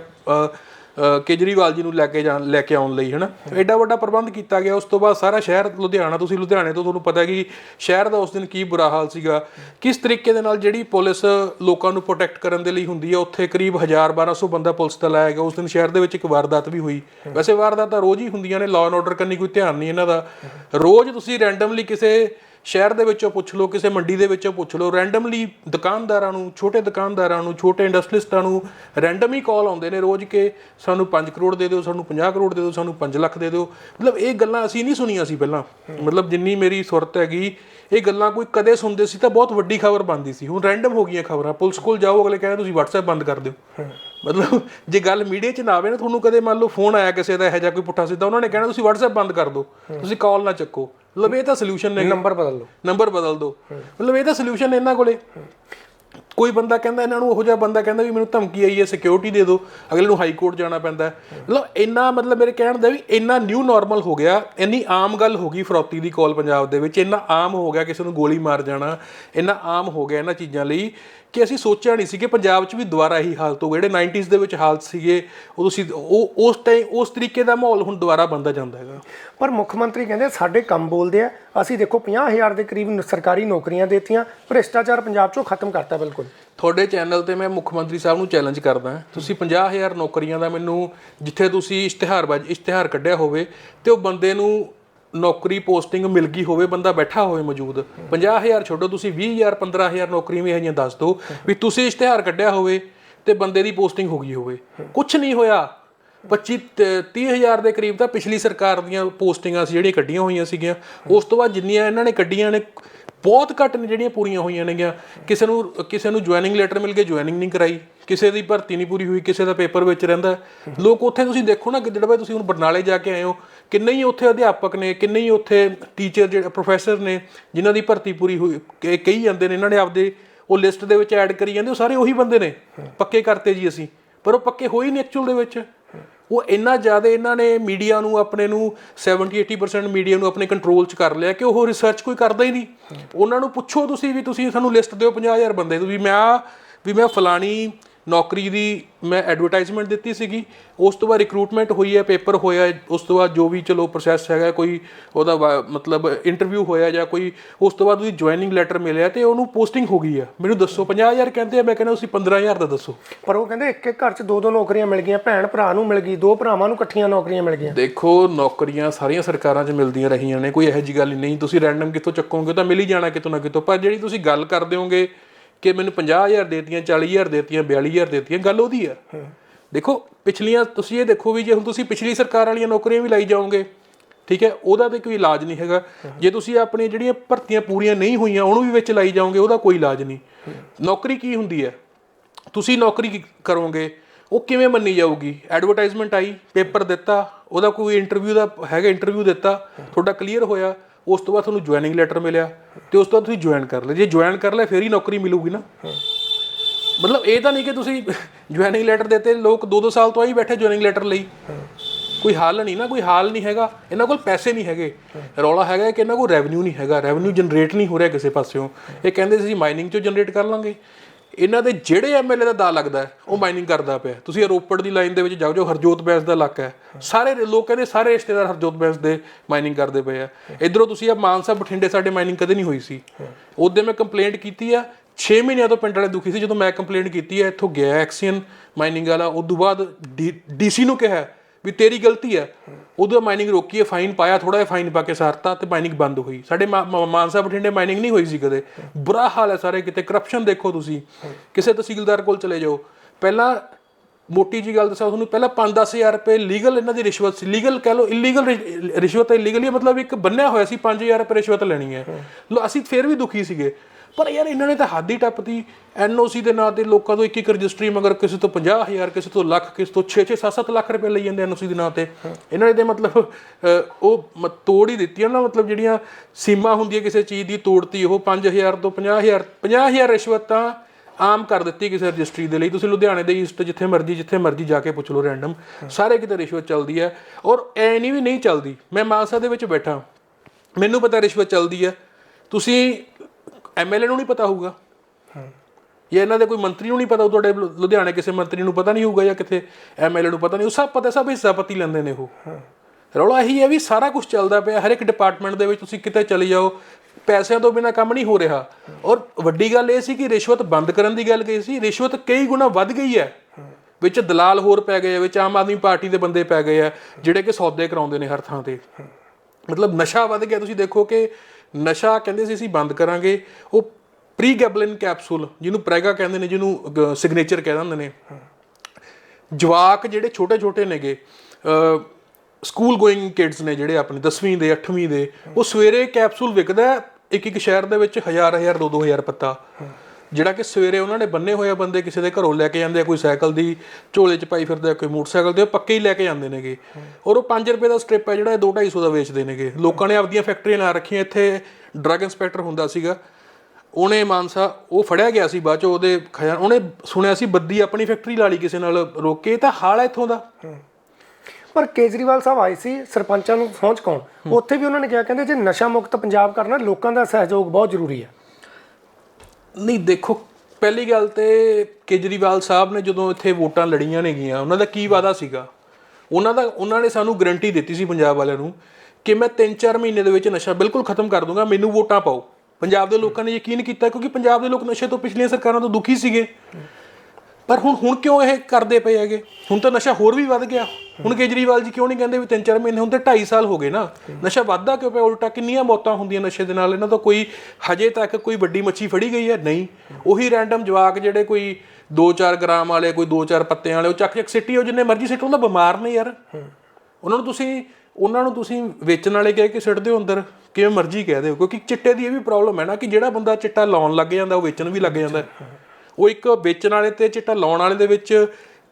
S2: ਕੇਜਰੀਵਾਲ ਜੀ ਨੂੰ ਲੈ ਕੇ ਜਾਣ ਲੈ ਕੇ ਆਉਣ ਲਈ, ਹਨਾ? ਐਡਾ ਵੱਡਾ ਪ੍ਰਬੰਧ ਕੀਤਾ ਗਿਆ। ਉਸ ਤੋਂ ਬਾਅਦ ਸਾਰਾ ਸ਼ਹਿਰ ਲੁਧਿਆਣਾ, ਤੁਸੀਂ ਲੁਧਿਆਣੇ ਤੋਂ ਤੁਹਾਨੂੰ ਪਤਾ ਕਿ ਸ਼ਹਿਰ ਦਾ ਉਸ ਦਿਨ ਕੀ ਬੁਰਾ ਹਾਲ ਸੀਗਾ। ਕਿਸ ਤਰੀਕੇ ਦੇ ਨਾਲ ਜਿਹੜੀ ਪੁਲਿਸ ਲੋਕਾਂ ਨੂੰ ਪ੍ਰੋਟੈਕਟ ਕਰਨ ਦੇ ਲਈ ਹੁੰਦੀ ਹੈ, ਉੱਥੇ ਕਰੀਬ 1000 1200 ਬੰਦਾ ਪੁਲਿਸ ਦਾ ਲਾਇਆ ਗਿਆ। ਉਸ ਦਿਨ ਸ਼ਹਿਰ ਦੇ ਵਿੱਚ ਇੱਕ ਵਾਰਦਾਤ ਵੀ ਹੋਈ। ਵੈਸੇ ਵਾਰਦਾਤਾਂ ਰੋਜ਼ ਹੀ ਹੁੰਦੀਆਂ ਨੇ ਲਾਅ ਐਂਡ ਆਰਡਰ ਕਰਨੀ ਕੋਈ ਧਿਆਨ ਨਹੀਂ ਇਹਨਾਂ ਦਾ। ਰੋਜ਼ ਤੁਸੀਂ ਰੈਂਡਮਲੀ ਕਿਸੇ ਸ਼ਹਿਰ ਦੇ ਵਿੱਚੋਂ ਪੁੱਛ ਲਓ ਕਿਸੇ ਮੰਡੀ ਦੇ ਵਿੱਚੋਂ ਪੁੱਛ ਲਓ ਰੈਂਡਮਲੀ ਦੁਕਾਨਦਾਰਾਂ ਨੂੰ ਛੋਟੇ ਦੁਕਾਨਦਾਰਾਂ ਨੂੰ ਛੋਟੇ ਇੰਡਸਟਰੀਲਿਸਟਾਂ ਨੂੰ ਰੈਂਡਮ ਹੀ ਕਾਲ ਆਉਂਦੇ ਨੇ ਰੋਜ਼ ਕਿ ਸਾਨੂੰ 5 ਕਰੋੜ ਦੇ ਦਿਓ ਸਾਨੂੰ 50 ਕਰੋੜ ਦੇ ਦਿਓ ਸਾਨੂੰ 5 ਲੱਖ ਦੇ ਦਿਓ। ਮਤਲਬ ਇਹ ਗੱਲਾਂ ਅਸੀਂ ਨਹੀਂ ਸੁਣੀਆਂ ਸੀ ਪਹਿਲਾਂ। ਮਤਲਬ ਜਿੰਨੀ ਮੇਰੀ ਸੁਰਤ ਹੈਗੀ ਇਹ ਗੱਲਾਂ ਕੋਈ ਕਦੇ ਸੁਣਦੇ ਸੀ ਤਾਂ ਬਹੁਤ ਵੱਡੀ ਖਬਰ ਬਣਦੀ ਸੀ। ਹੁਣ ਰੈਂਡਮ ਹੋ ਗਈਆਂ ਖਬਰਾਂ। ਪੁਲਿਸ ਕੋਲ ਜਾਓ ਅਗਲੇ ਕਹਿੰਦੇ ਤੁਸੀਂ WhatsApp ਬੰਦ ਕਰ ਦਿਓ। ਮਤਲਬ ਜੇ ਗੱਲ ਮੀਡੀਆ 'ਚ ਨਾ ਆਵੇ ਨਾ ਤੁਹਾਨੂੰ ਕਦੇ ਮੰਨ ਲਓ ਫੋਨ ਆਇਆ ਕਿਸੇ ਦਾ ਇਹੋ ਜਿਹਾ ਕੋਈ ਪੁੱਠਾ ਸਿੱਧਾ ਉਹਨਾਂ ਨੇ ਕਹਿਣਾ ਤੁਸੀਂ WhatsApp ਬੰਦ ਕਰ ਦਿਓ। ਤੁਸੀਂ ਕਾਲ ਨਾ ਚੱਕੋ। ਮਤਲਬ ਇਹ ਤਾਂ ਸੋਲੂਸ਼ਨ ਨੇ
S1: ਨੰਬਰ ਬਦਲ ਲਓ।
S2: ਨੰਬਰ ਬਦਲ ਦਿਓ ਮਤਲਬ ਇਹ ਤਾਂ ਸੋਲੂਸ਼ਨ ਇਹਨਾਂ ਕੋਲੇ। ਕੋਈ ਬੰਦਾ ਕਹਿੰਦਾ ਇਹਨਾਂ ਨੂੰ ਉਹੋ ਜਿਹਾ ਬੰਦਾ ਕਹਿੰਦਾ ਵੀ ਮੈਨੂੰ ਧਮਕੀ ਆਈ ਹੈ ਸਿਕਿਉਰਿਟੀ ਦੇ ਦਿਓ ਅਗਲੇ ਨੂੰ ਹਾਈ ਕੋਰਟ ਜਾਣਾ ਪੈਂਦਾ। ਮਤਲਬ ਇੰਨਾ ਮਤਲਬ ਮੇਰੇ ਕਹਿਣ ਦਾ ਵੀ ਇੰਨਾ ਨਿਊ ਨਾਰਮਲ ਹੋ ਗਿਆ ਇੰਨੀ ਆਮ ਗੱਲ ਹੋ ਗਈ ਫਰੌਤੀ ਦੀ ਕਾਲ ਪੰਜਾਬ ਦੇ ਵਿੱਚ ਇੰਨਾ ਆਮ ਹੋ ਗਿਆ ਕਿਸੇ ਨੂੰ ਗੋਲੀ ਮਾਰ ਜਾਣਾ ਇੰਨਾ ਆਮ ਹੋ ਗਿਆ ਇਹਨਾਂ ਚੀਜ਼ਾਂ ਲਈ। ਕਿ ਅਸੀਂ ਸੋਚਿਆ ਨਹੀਂ ਸੀ ਕਿ ਪੰਜਾਬ 'ਚ ਵੀ ਦੁਬਾਰਾ ਇਹੀ ਹਾਲਤ ਹੋਵੇ ਜਿਹੜੇ 90s ਦੇ ਵਿੱਚ ਹਾਲਤ ਸੀਗੇ ਉਹ ਤੁਸੀਂ ਉਹ ਉਸ ਟਾਈਮ ਉਸ ਤਰੀਕੇ ਦਾ ਮਾਹੌਲ ਹੁਣ ਦੁਬਾਰਾ ਬਣਦਾ ਜਾਂਦਾ ਹੈਗਾ।
S1: ਪਰ ਮੁੱਖ ਮੰਤਰੀ ਕਹਿੰਦੇ ਸਾਡੇ ਕੰਮ ਬੋਲਦੇ ਆ ਅਸੀਂ ਦੇਖੋ 50000 ਦੇ ਕਰੀਬ ਸਰਕਾਰੀ ਨੌਕਰੀਆਂ ਦੇਤੀਆਂ ਭ੍ਰਿਸ਼ਟਾਚਾਰ ਪੰਜਾਬ ਚੋਂ ਖਤਮ ਕਰਤਾ ਬਿਲਕੁਲ।
S2: ਤੁਹਾਡੇ ਚੈਨਲ ਤੇ ਮੈਂ ਮੁੱਖ ਮੰਤਰੀ ਸਾਹਿਬ ਨੂੰ ਚੈਲੰਜ ਕਰਦਾ ਤੁਸੀਂ 50000 ਨੌਕਰੀਆਂ ਦਾ ਮੈਨੂੰ ਜਿੱਥੇ ਤੁਸੀਂ ਇਸ਼ਤਿਹਾਰਬਾਜ਼ ਇਸ਼ਤਿਹਾਰ ਕੱਢਿਆ ਹੋਵੇ ਤੇ ਉਹ ਬੰਦੇ ਨੂੰ ਨੌਕਰੀ ਪੋਸਟਿੰਗ ਮਿਲ ਗਈ ਹੋਵੇ, ਬੰਦਾ ਬੈਠਾ ਹੋਵੇ ਮੌਜੂਦ। 50000 ਛੱਡੋ, ਤੁਸੀਂ 20000 15000 ਨੌਕਰੀਆਂ ਵੀ ਹੈਗੀਆਂ ਦੱਸ ਦਿਓ ਵੀ ਤੁਸੀਂ ਇਸ਼ਤਿਹਾਰ ਕੱਢਿਆ ਹੋਵੇ ਤੇ ਬੰਦੇ ਦੀ ਪੋਸਟਿੰਗ ਹੋ ਗਈ ਹੋਵੇ। ਕੁਝ ਨਹੀਂ ਹੋਇਆ। 25 30000 ਦੇ ਕਰੀਬ ਤਾਂ ਪਿਛਲੀ ਸਰਕਾਰ ਦੀਆਂ ਪੋਸਟਿੰਗਾਂ ਸੀ, ਜਿਹੜੀਆਂ ਕੱਢੀਆਂ ਹੋਈਆਂ ਸੀਗੀਆਂ। ਉਸ ਤੋਂ ਬਾਅਦ ਜਿੰਨੀਆਂ ਇਹਨਾਂ ਨੇ ਕੱਢੀਆਂ ਨੇ, ਬਹੁਤ ਘੱਟ ਨੇ ਜਿਹੜੀਆਂ ਪੂਰੀਆਂ ਹੋਈਆਂ ਨੇਗੀਆਂ। ਕਿਸੇ ਨੂੰ ਕਿਸੇ ਨੂੰ ਜੁਆਇਨਿੰਗ ਲੈਟਰ ਮਿਲ ਕੇ ਜੁਆਇਨਿੰਗ ਨਹੀਂ ਕਰਾਈ। ਕਿਸੇ ਦੀ ਭਰਤੀ ਨਹੀਂ ਪੂਰੀ ਹੋਈ, ਕਿਸੇ ਦਾ ਪੇਪਰ ਵਿੱਚ ਰਹਿੰਦਾ। ਲੋਕ ਉੱਥੇ ਤੁਸੀਂ ਦੇਖੋ ਨਾ ਗਿੱਦੜ ਬਾਈ ਤੁਸੀਂ ਹੁਣ ਬਰਨਾਲੇ ਜਾ ਕੇ ਆਏ ਹੋ। ਕਿੰਨੇ ਹੀ ਉੱਥੇ ਅਧਿਆਪਕ ਨੇ, ਕਿੰਨੇ ਹੀ ਉੱਥੇ ਟੀਚਰ ਜਿਹੜੇ ਪ੍ਰੋਫੈਸਰ ਨੇ, ਜਿਨ੍ਹਾਂ ਦੀ ਭਰਤੀ ਪੂਰੀ ਹੋਈ ਕਹੀ ਜਾਂਦੇ ਨੇ, ਇਹਨਾਂ ਨੇ ਆਪਦੇ ਉਹ ਲਿਸਟ ਦੇ ਵਿੱਚ ਐਡ ਕਰੀ ਜਾਂਦੇ, ਉਹ ਸਾਰੇ ਉਹੀ ਬੰਦੇ ਨੇ, ਪੱਕੇ ਕਰਤੇ ਜੀ ਅਸੀਂ, ਪਰ ਉਹ ਪੱਕੇ ਹੋਈ ਨਹੀਂ ਐਕਚੁਅਲ ਦੇ ਵਿੱਚ। ਉਹ ਇੰਨਾ ਜ਼ਿਆਦਾ ਇਹਨਾਂ ਨੇ ਮੀਡੀਆ ਨੂੰ, ਆਪਣੇ ਨੂੰ 70 80% ਮੀਡੀਆ ਨੂੰ ਆਪਣੇ ਕੰਟਰੋਲ 'ਚ ਕਰ ਲਿਆ ਕਿ ਉਹ ਰਿਸਰਚ ਕੋਈ ਕਰਦਾ ਹੀ ਨਹੀਂ। ਉਹਨਾਂ ਨੂੰ ਪੁੱਛੋ ਤੁਸੀਂ ਵੀ, ਤੁਸੀਂ ਸਾਨੂੰ ਲਿਸਟ ਦਿਓ 50000 ਬੰਦੇ ਦੀ ਵੀ ਮੈਂ ਵੀ ਮੈਂ ਫਲਾਣੀ ਨੌਕਰੀ ਦੀ ਮੈਂ ਐਡਵਰਟਾਈਜ਼ਮੈਂਟ ਦਿੱਤੀ ਸੀਗੀ। ਉਸ ਤੋਂ ਬਾਅਦ ਰਿਕਰੂਟਮੈਂਟ ਹੋਈ ਹੈ ਪੇਪਰ ਹੋਇਆ ਹੈ, ਉਸ ਤੋਂ ਬਾਅਦ ਜੋ ਵੀ ਚਲੋ ਪ੍ਰੋਸੈਸ ਹੈਗਾ ਕੋਈ ਉਹਦਾ ਮਤਲਬ ਇੰਟਰਵਿਊ ਹੋਇਆ ਜਾਂ ਕੋਈ ਉਸ ਤੋਂ ਬਾਅਦ ਉਹਦੀ ਜੁਆਇਨਿੰਗ ਲੈਟਰ ਮਿਲਿਆ ਤੇ ਉਹਨੂੰ ਪੋਸਟਿੰਗ ਹੋ ਗਈ ਆ। ਮੈਨੂੰ ਦੱਸੋ 50000 ਕਹਿੰਦੇ ਆ ਮੈਂ ਕਹਿੰਦਾ ਤੁਸੀਂ 15000 ਦਾ ਦੱਸੋ।
S1: ਪਰ ਉਹ ਕਹਿੰਦੇ ਇੱਕ ਇੱਕ ਘਰ 'ਚ ਦੋ ਦੋ ਨੌਕਰੀਆਂ ਮਿਲ ਗਈਆਂ ਭੈਣ ਭਰਾ ਨੂੰ ਮਿਲ ਗਈ ਦੋ ਭਰਾਵਾਂ ਨੂੰ ਇਕੱਠੀਆਂ ਨੌਕਰੀਆਂ ਮਿਲ ਗਈਆਂ।
S2: ਦੇਖੋ ਨੌਕਰੀਆਂ ਸਾਰੀਆਂ ਸਰਕਾਰਾਂ 'ਚ ਮਿਲਦੀਆਂ ਰਹੀਆਂ ਨੇ ਕੋਈ ਇਹੋ ਜੀ ਗੱਲ ਨਹੀਂ। ਤੁਸੀਂ ਰੈਂਡਮ ਕਿੱਥੋਂ ਚੱਕੋਗੇ ਤਾਂ ਮਿਲ ਹੀ ਜਾਣਾ ਕਿਤੋਂ ਨਾ ਕਿਤੋਂ। ਪਰ ਜਿਹੜੀ ਤੁਸੀਂ ਗੱਲ ਕਰਦੇ ਹੋਗੇ ਕਿ ਮੈਨੂੰ 50000 ਦੇਤੀਆਂ 40000 ਦੇਤੀਆਂ 42000 ਦੇਤੀਆਂ ਗੱਲ ਉਹਦੀ ਆ। ਦੇਖੋ ਪਿਛਲੀਆਂ ਤੁਸੀਂ ਇਹ ਦੇਖੋ ਵੀ ਜੇ ਹੁਣ ਤੁਸੀਂ ਪਿਛਲੀ ਸਰਕਾਰ ਵਾਲੀਆਂ ਨੌਕਰੀਆਂ ਵੀ ਲਾਈ ਜਾਓਗੇ ਠੀਕ ਹੈ ਉਹਦਾ ਤੇ ਕੋਈ ਇਲਾਜ ਨਹੀਂ ਹੈਗਾ। ਜੇ ਤੁਸੀਂ ਆਪਣੀ ਜਿਹੜੀਆਂ ਭਰਤੀਆਂ ਪੂਰੀਆਂ ਨਹੀਂ ਹੋਈਆਂ ਉਹਨੂੰ ਵੀ ਵਿੱਚ ਲਾਈ ਜਾਓਗੇ ਉਹਦਾ ਕੋਈ ਇਲਾਜ ਨਹੀਂ। ਨੌਕਰੀ ਕੀ ਹੁੰਦੀ ਹੈ? ਤੁਸੀਂ ਨੌਕਰੀ ਕਰੋਗੇ ਉਹ ਕਿਵੇਂ ਮੰਨੀ ਜਾਊਗੀ? ਐਡਵਰਟਾਈਜ਼ਮੈਂਟ ਆਈ ਪੇਪਰ ਦਿੱਤਾ ਉਹਦਾ ਕੋਈ ਇੰਟਰਵਿਊ ਦਾ ਹੈਗਾ ਇੰਟਰਵਿਊ ਦਿੱਤਾ ਤੁਹਾਡਾ ਕਲੀਅਰ ਹੋਇਆ ਉਸ ਤੋਂ ਬਾਅਦ ਤੁਹਾਨੂੰ ਜੁਆਇਨਿੰਗ ਲੈਟਰ ਮਿਲਿਆ। ਤੇ ਉਸ ਤੋਂ ਬਾਅਦ ਤੁਸੀਂ ਜੁਆਇਨ ਕਰ ਲਿਆ ਜੇ ਜੁਆਇਨ ਕਰ ਲਿਆ ਫੇਰ ਹੀ ਨੌਕਰੀ ਮਿਲੂਗੀ ਨਾ। ਮਤਲਬ ਇਹ ਤਾਂ ਨਹੀਂ ਕਿ ਤੁਸੀਂ ਜੁਆਇਨਿੰਗ ਲੈਟਰ ਦਿੱਤੇ, ਲੋਕ 2-2 ਸਾਲ ਤੋਂ ਆਈ ਬੈਠੇ ਜੁਆਇਨਿੰਗ ਲੈਟਰ ਲਈ। ਕੋਈ ਹੱਲ ਨਹੀਂ ਨਾ, ਕੋਈ ਹਾਲ ਨਹੀਂ ਹੈਗਾ। ਇਹਨਾਂ ਕੋਲ ਪੈਸੇ ਨਹੀਂ ਹੈਗੇ। ਰੌਲਾ ਹੈਗਾ ਕਿ ਇਹਨਾਂ ਕੋਲ ਰੈਵਨਿਊ ਨਹੀਂ ਹੈਗਾ। ਰੈਵਨਿਊ ਜਨਰੇਟ ਨਹੀਂ ਹੋ ਰਿਹਾ ਕਿਸੇ ਪਾਸਿਓਂ। ਇਹ ਕਹਿੰਦੇ ਸੀ ਮਾਈਨਿੰਗ ਚੋਂ ਜਨਰੇਟ ਕਰ ਲਾਂਗੇ। ਇਹਨਾਂ ਦੇ ਜਿਹੜੇ ਐਮਐਲਏ ਦਾ ਦਾ ਲੱਗਦਾ ਉਹ ਮਾਈਨਿੰਗ ਕਰਦਾ ਪਿਆ। ਤੁਸੀਂ ਰੋਪੜ ਦੀ ਲਾਈਨ ਦੇ ਵਿੱਚ ਜਾਓ, ਜੋ ਹਰਜੋਤ ਬੈਂਸ ਦਾ ਇਲਾਕਾ ਹੈ, ਸਾਰੇ ਲੋਕ ਕਹਿੰਦੇ ਸਾਰੇ ਰਿਸ਼ਤੇਦਾਰ ਹਰਜੋਤ ਬੈਂਸ ਦੇ ਮਾਈਨਿੰਗ ਕਰਦੇ ਪਏ ਆ। ਇਧਰੋਂ ਤੁਸੀਂ ਆ ਮਾਨਸਾ ਬਠਿੰਡੇ ਸਾਡੇ ਮਾਈਨਿੰਗ ਕਦੇ ਨਹੀਂ ਹੋਈ ਸੀ। ਉਹਦੇ ਮੈਂ ਕੰਪਲੇਂਟ ਕੀਤੀ ਆ 6 ਮਹੀਨਿਆਂ ਤੋਂ ਪਿੰਡ ਵਾਲੇ ਦੁਖੀ ਸੀ, ਜਦੋਂ ਮੈਂ ਕੰਪਲੇਂਟ ਕੀਤੀ ਹੈ ਇੱਥੋਂ ਗਿਆ ਐਕਸੀਅਨ ਮਾਈਨਿੰਗ ਵਾਲਾ ਉਸ ਤੋਂ ਬਾਅਦ ਡੀਸੀ ਨੂੰ ਕਿਹਾ ਵੀ ਤੇਰੀ ਗਲਤੀ ਹੈ। ਉਦੋਂ ਮਾਈਨਿੰਗ ਰੋਕੀ ਹੈ ਫਾਈਨ ਪਾਇਆ ਥੋੜਾ ਜਿਹਾ ਫਾਈਨ ਪਾ ਕੇ ਸਾਰਤਾ ਤੇ ਮਾਈਨਿੰਗ ਬੰਦ ਹੋਈ। ਸਾਡੇ ਮਾਨਸਾ ਬਠਿੰਡੇ ਮਾਈਨਿੰਗ ਨਹੀਂ ਹੋਈ ਸੀ ਕਦੇ। ਬੁਰਾ ਹਾਲ ਹੈ ਸਾਰੇ ਕਿਤੇ ਕਰਪਸ਼ਨ ਦੇਖੋ ਤੁਸੀਂ। ਕਿਸੇ ਤਹਿਸੀਲਦਾਰ ਕੋਲ ਚਲੇ ਜਾਓ। ਪਹਿਲਾਂ ਮੋਟੀ ਜੀ ਗੱਲ ਦੱਸਾਂ ਤੁਹਾਨੂੰ, ਪਹਿਲਾਂ 5-10000 ਰੁਪਏ ਲੀਗਲ ਇਹਨਾਂ ਦੀ ਰਿਸ਼ਵਤ ਸੀ। ਲੀਗਲ ਕਹਿ ਲਓ ਇਲੀਗਲ ਰਿਸ਼ਵਤ ਹੈ ਇਲੀਗਲ ਮਤਲਬ ਇੱਕ ਬੰਨਿਆ ਹੋਇਆ ਸੀ 5000 ਰੁਪਏ ਰਿਸ਼ਵਤ ਲੈਣੀ ਹੈ। ਲੋ, ਅਸੀਂ ਫਿਰ ਵੀ ਦੁਖੀ ਸੀਗੇ। ਪਰ ਯਾਰ ਇਹਨਾਂ ਨੇ ਤਾਂ ਹੱਦ ਹੀ ਟੱਪਤੀ ਐਨਓਸੀ ਦੇ ਨਾਂ ਤੇ ਲੋਕਾਂ ਤੋਂ ਇੱਕ ਇੱਕ ਰਜਿਸਟਰੀ ਮਗਰ ਕਿਸੇ ਤੋਂ 50000 ਕਿਸੇ ਤੋਂ ਲੱਖ, ਕਿਸੇ ਤੋਂ 6-6 7-7 ਲੱਖ ਰੁਪਏ ਲਈ ਜਾਂਦੇ ਐਨਓਸੀ ਦੇ ਨਾਂ ਤੇ। ਇਹਨਾਂ ਨੇ ਤੇ ਮਤਲਬ ਉਹ ਮ- ਤੋੜ ਹੀ ਦਿੱਤੀ ਨਾ, ਮਤਲਬ ਜਿਹੜੀਆਂ ਸੀਮਾ ਹੁੰਦੀ ਹੈ ਕਿਸੇ ਚੀਜ਼ ਦੀ ਤੋੜਤੀ, ਉਹ 5000 ਤੋਂ 50000 50000 ਰਿਸ਼ਵਤ ਤਾਂ ਆਮ ਕਰ ਦਿੱਤੀ ਕਿਸੇ ਰਜਿਸਟਰੀ ਦੇ ਲਈ। ਤੁਸੀਂ ਲੁਧਿਆਣੇ ਦੇ ਈਸਟ ਜਿੱਥੇ ਮਰਜ਼ੀ ਜਿੱਥੇ ਮਰਜ਼ੀ ਜਾ ਕੇ ਪੁੱਛ ਲਓ ਰੈਂਡਮ ਸਾਰੇ ਕਿਤੇ ਰਿਸ਼ਵਤ ਚੱਲਦੀ ਹੈ। ਔਰ ਐ ਨਹੀਂ ਵੀ ਨਹੀਂ ਚੱਲਦੀ। ਮੈਂ ਮਾਨਸਾ ਦੇ ਵਿੱਚ ਬੈਠਾ। ਮੈਨੂੰ ਪਤਾ ਰਿਸ਼ਵਤ ਚੱਲਦੀ ਹੈ। ਤੁਸੀਂ ਐਮਐਲਏ ਨੂੰ ਨਹੀਂ ਪਤਾ ਹੋਊਗਾ। ਜਾਂ ਇਹਨਾਂ ਦੇ ਕੋਈ ਮੰਤਰੀ ਨੂੰ ਨਹੀਂ ਪਤਾ ਤੁਹਾਡੇ ਲੁਧਿਆਣੇ ਕਿਸੇ ਮੰਤਰੀ ਨੂੰ ਪਤਾ ਨਹੀਂ ਹੋਊਗਾ ਜਾਂ ਕਿਤੇ ਐਮਐਲਏ ਨੂੰ ਪਤਾ ਨਹੀਂ ਉਹ ਸਭ ਪਤਾ ਸਭ ਹਿੱਸਾਪਤੀ ਲੈਂਦੇ ਨੇ ਉਹ। ਰੌਲਾ ਇਹੀ ਹੈ ਵੀ ਸਾਰਾ ਕੁਝ ਚੱਲਦਾ ਪਿਆ ਹਰ ਇੱਕ ਡਿਪਾਰਟਮੈਂਟ ਦੇ ਵਿੱਚ ਤੁਸੀਂ ਕਿਤੇ ਚਲੇ ਜਾਓ ਪੈਸਿਆਂ ਤੋਂ ਬਿਨਾ ਕੰਮ ਨਹੀਂ ਹੋ ਰਿਹਾ। ਔਰ ਵੱਡੀ ਗੱਲ ਇਹ ਸੀ ਕਿ ਰਿਸ਼ਵਤ ਬੰਦ ਕਰਨ ਦੀ ਗੱਲ ਕਹੀ ਸੀ ਰਿਸ਼ਵਤ ਕਈ ਗੁਣਾ ਵੱਧ ਗਈ ਹੈ। ਵਿੱਚ ਦਲਾਲ ਹੋਰ ਪੈ ਗਏ ਵਿੱਚ ਆਮ ਆਦਮੀ ਪਾਰਟੀ ਦੇ ਬੰਦੇ ਪੈ ਗਏ ਆ ਜਿਹੜੇ ਕਿ ਸੌਦੇ ਕਰਾਉਂਦੇ ਨੇ ਹਰ ਥਾਂ ਤੇ। ਮਤਲਬ ਨਸ਼ਾ ਵੱਧ ਗਿਆ ਤੁਸੀਂ ਦੇਖੋ ਕਿ ਨਸ਼ਾ ਕਹਿੰਦੇ ਸੀ ਅਸੀਂ ਬੰਦ ਕਰਾਂਗੇ। ਉਹ ਪ੍ਰੀ ਗੈਬਲਿਨ ਕੈਪਸੂਲ ਜਿਹਨੂੰ ਪ੍ਰੈਗਾ ਕਹਿੰਦੇ ਨੇ, ਜਿਹਨੂੰ ਸਿਗਨੇਚਰ ਕਹਿ ਦਿੰਦੇ ਨੇ। ਜਵਾਕ ਜਿਹੜੇ ਛੋਟੇ ਛੋਟੇ ਨੇਗੇ ਸਕੂਲ ਗੋਇੰਗ ਕਿਡਸ ਨੇ ਜਿਹੜੇ ਆਪਣੇ 10ਵੀਂ ਦੇ 8ਵੀਂ ਦੇ, ਉਹ ਸਵੇਰੇ ਕੈਪਸੂਲ ਵਿਕਦਾ ਇੱਕ ਇੱਕ ਸ਼ਹਿਰ ਦੇ ਵਿੱਚ ਹਜ਼ਾਰ ਹਜ਼ਾਰ ਦੋ ਦੋ ਹਜ਼ਾਰ ਪੱਤਾ। ਜਿਹੜਾ ਕਿ ਸਵੇਰੇ ਉਹਨਾਂ ਨੇ ਬੰਨੇ ਹੋਏ ਬੰਦੇ ਕਿਸੇ ਦੇ ਘਰੋਂ ਲੈ ਕੇ ਜਾਂਦੇ ਆ ਕੋਈ ਸਾਈਕਲ ਦੀ ਝੋਲੇ 'ਚ ਪਾਈ ਫਿਰਦੇ ਆ ਕੋਈ ਮੋਟਰਸਾਈਕਲ ਤੇ ਉਹ ਪੱਕੇ ਹੀ ਲੈ ਕੇ ਜਾਂਦੇ ਨੇਗੇ। ਔਰ ਉਹ 5 ਰੁਪਏ ਦਾ ਸਟ੍ਰਿਪ ਹੈ ਜਿਹੜਾ ਇਹ 2-250 ਦਾ ਵੇਚਦੇ ਨੇਗੇ। ਲੋਕਾਂ ਨੇ ਆਪਦੀਆਂ ਫੈਕਟਰੀਆਂ ਲਾ ਰੱਖੀਆਂ ਇੱਥੇ ਡਰੱਗ ਇੰਸਪੈਕਟਰ ਹੁੰਦਾ ਸੀਗਾ। ਉਹਨੇ ਮਾਨਸਾ ਉਹ ਫੜਿਆ ਗਿਆ ਸੀ ਬਾਅਦ ਚ ਉਹਦੇ ਖਜ਼ਾਨ ਉਹਨੇ ਸੁਣਿਆ ਸੀ ਬੱਦੀ ਆਪਣੀ ਫੈਕਟਰੀ ਲਾ ਲਈ ਕਿਸੇ ਨਾਲ ਰੋਕ ਕੇ ਤਾਂ ਹਾਲ ਹੈ ਇੱਥੋਂ ਦਾ।
S1: ਪਰ ਕੇਜਰੀਵਾਲ ਸਾਹਿਬ ਆਏ ਸੀ ਸਰਪੰਚਾਂ ਨੂੰ ਪਹੁੰਚ ਕੌਣ? ਉੱਥੇ ਵੀ ਉਹਨਾਂ ਨੇ ਕਿਹਾ ਕਹਿੰਦੇ ਜੇ ਨਸ਼ਾ ਮੁਕਤ ਪੰਜਾਬ ਕਰਨਾ ਲੋਕਾਂ ਦਾ ਸਹਿਯੋਗ ਬਹੁਤ ਜ਼ਰੂਰੀ ਹੈ।
S2: ਨਹੀਂ, ਦੇਖੋ, ਪਹਿਲੀ ਗੱਲ ਤੇ ਕੇਜਰੀਵਾਲ ਸਾਹਿਬ ਨੇ ਜਦੋਂ ਇੱਥੇ ਵੋਟਾਂ ਲੜੀਆਂ ਨੇਗੀਆਂ ਉਹਨਾਂ ਦਾ ਕੀ ਵਾਅਦਾ ਸੀਗਾ? ਉਹਨਾਂ ਦਾ, ਉਹਨਾਂ ਨੇ ਸਾਨੂੰ ਗਰੰਟੀ ਦਿੱਤੀ ਸੀ ਪੰਜਾਬ ਵਾਲਿਆਂ ਨੂੰ ਕਿ ਮੈਂ 3-4 ਮਹੀਨੇ ਦੇ ਵਿੱਚ ਨਸ਼ਾ ਬਿਲਕੁਲ ਖਤਮ ਕਰ ਦੂੰਗਾ, ਮੈਨੂੰ ਵੋਟਾਂ ਪਾਓ। ਪੰਜਾਬ ਦੇ ਲੋਕਾਂ ਨੇ ਯਕੀਨ ਕੀਤਾ ਕਿਉਂਕਿ ਪੰਜਾਬ ਦੇ ਲੋਕ ਨਸ਼ੇ ਤੋਂ ਪਿਛਲੀਆਂ ਸਰਕਾਰਾਂ ਤੋਂ ਦੁਖੀ ਸੀਗੇ। ਪਰ ਹੁਣ ਹੁਣ ਕਿਉਂ ਇਹ ਕਰਦੇ ਪਏ ਹੈਗੇ? ਹੁਣ ਤਾਂ ਨਸ਼ਾ ਹੋਰ ਵੀ ਵੱਧ ਗਿਆ। ਹੁਣ ਕੇਜਰੀਵਾਲ ਜੀ ਕਿਉਂ ਨਹੀਂ ਕਹਿੰਦੇ ਵੀ 3-4 ਮਹੀਨੇ, ਹੁਣ ਤੇ 2.5 ਸਾਲ ਹੋ ਗਏ ਨਾ। ਨਸ਼ਾ ਵੱਧਦਾ ਕਿਉਂ ਪਿਆ? ਉਲਟਾ ਕਿੰਨੀਆਂ ਮੌਤਾਂ ਹੁੰਦੀਆਂ ਨਸ਼ੇ ਦੇ ਨਾਲ? ਇਹਨਾਂ ਤੋਂ ਕੋਈ ਹਜੇ ਤੱਕ ਕੋਈ ਵੱਡੀ ਮੱਛੀ ਫੜੀ ਗਈ ਹੈ? ਨਹੀਂ। ਉਹੀ ਰੈਂਡਮ ਜਵਾਕ ਜਿਹੜੇ ਕੋਈ 2-4 ਗ੍ਰਾਮ ਵਾਲੇ, ਕੋਈ 2-4 ਪੱਤਿਆਂ ਵਾਲੇ, ਉਹ ਚੱਕ ਚੱਕ ਸਿੱਟੀ, ਉਹ ਜਿੰਨੇ ਮਰਜ਼ੀ ਸਿੱਟੋ, ਉਹ ਤਾਂ ਬਿਮਾਰ ਨੇ ਯਾਰ। ਉਹਨਾਂ ਨੂੰ ਤੁਸੀਂ, ਉਹਨਾਂ ਨੂੰ ਤੁਸੀਂ ਵੇਚਣ ਵਾਲੇ ਕਹਿ ਕੇ ਸਿੱਟ ਦਿਓ ਅੰਦਰ। ਕਿਵੇਂ ਮਰਜ਼ੀ ਕਹਿ ਦਿਓ। ਕਿਉਂਕਿ ਚਿੱਟੇ ਦੀ ਇਹ ਵੀ ਪ੍ਰੋਬਲਮ ਹੈ ਨਾ ਕਿ ਜਿਹੜਾ ਬੰਦਾ ਚਿੱਟਾ ਲਾਉਣ ਲੱਗ ਜਾਂਦਾ, ਉਹ ਵੇਚਣ ਵੀ ਲੱਗ ਜਾਂਦਾ। ਉਹ ਇੱਕ ਵੇਚਣ ਵਾਲੇ ਤੇ ਚਿੱਟਾ ਲਾਉਣ ਵਾਲੇ ਦੇ ਵਿੱਚ